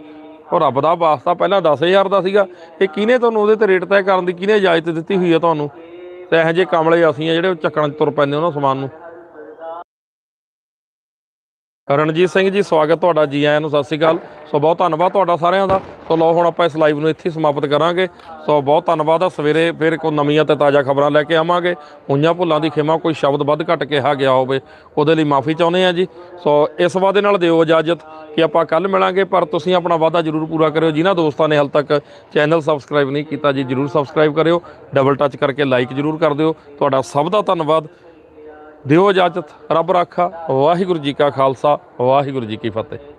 ਉਹ ਰੱਬ ਦਾ ਵਾਸਤਾ, ਪਹਿਲਾਂ 10000 ਦਾ ਸੀਗਾ। ਇਹ ਕਿਹਨੇ ਤੁਹਾਨੂੰ ਉਹਦੇ ਤੇ ਰੇਟ ਤੈਅ ਕਰਨ ਦੀ, ਕਿਹਨੇ ਇਜਾਜ਼ਤ ਦਿੱਤੀ ਹੋਈ ਹੈ ਤੁਹਾਨੂੰ? ਤੇ ਇਹੋ ਜਿਹੇ ਕਮਲੇ ਅਸੀਂ ਆ ਜਿਹੜੇ ਚੱਕਣ 'ਚ ਤੁਰ ਪੈਂਦੇ ਉਹਨਾਂ ਸਮਾਨ ਨੂੰ। ਰਣਜੀਤ ਸਿੰਘ ਜੀ, ਸਵਾਗਤ ਤੁਹਾਡਾ ਜੀ ਆਇਆਂ ਨੂੰ, ਸਤਿ ਸ਼੍ਰੀ ਅਕਾਲ। ਸੋ ਬਹੁਤ ਧੰਨਵਾਦ ਤੁਹਾਡਾ ਸਾਰਿਆਂ ਦਾ। ਸੋ ਲਓ, ਹੁਣ ਆਪਾਂ ਇਸ ਲਾਈਵ ਨੂੰ ਇੱਥੇ ਹੀ ਸਮਾਪਤ ਕਰਾਂਗੇ। ਸੋ ਬਹੁਤ ਧੰਨਵਾਦ ਆ। ਸਵੇਰੇ ਫਿਰ ਕੋਈ ਨਵੀਆਂ ਤੇ ਤਾਜ਼ਾ ਖਬਰਾਂ ਲੈ ਕੇ ਆਵਾਂਗੇ। ਹੋਈਆਂ ਭੁੱਲਾਂ ਦੀ ਖਿਮਾ, ਕੋਈ ਸ਼ਬਦ ਵੱਧ ਘੱਟ ਕਿਹਾ ਗਿਆ ਹੋਵੇ, ਉਹਦੇ ਲਈ ਮਾਫੀ ਚਾਹੁੰਦੇ ਆ ਜੀ। ਸੋ ਇਸ ਵਾਅਦੇ ਨਾਲ ਦਿਓ ਇਜਾਜ਼ਤ ਕਿ ਆਪਾਂ ਕੱਲ ਮਿਲਾਂਗੇ, ਪਰ ਤੁਸੀਂ ਆਪਣਾ ਵਾਅਦਾ ਜ਼ਰੂਰ ਪੂਰਾ ਕਰਿਓ। ਜਿਨ੍ਹਾਂ ਦੋਸਤਾਂ ਨੇ ਹਾਲ ਤੱਕ ਚੈਨਲ ਸਬਸਕ੍ਰਾਈਬ ਨਹੀਂ ਕੀਤਾ ਜੀ, ਜ਼ਰੂਰ ਸਬਸਕ੍ਰਾਈਬ ਕਰਿਓ। ਡਬਲ ਟੱਚ ਕਰਕੇ ਲਾਈਕ ਜ਼ਰੂਰ ਕਰ ਦਿਓ। ਤੁਹਾਡਾ ਸਭ ਦਾ ਧੰਨਵਾਦ। ਦਿਓ ਇਜਾਜ਼ਤ ਰੱਬ ਰਾਖਾ ਵਾਹਿਗੁਰੂ ਜੀ ਕਾ ਖਾਲਸਾ ਵਾਹਿਗੁਰੂ ਜੀ ਕੀ ਫਤਿਹ।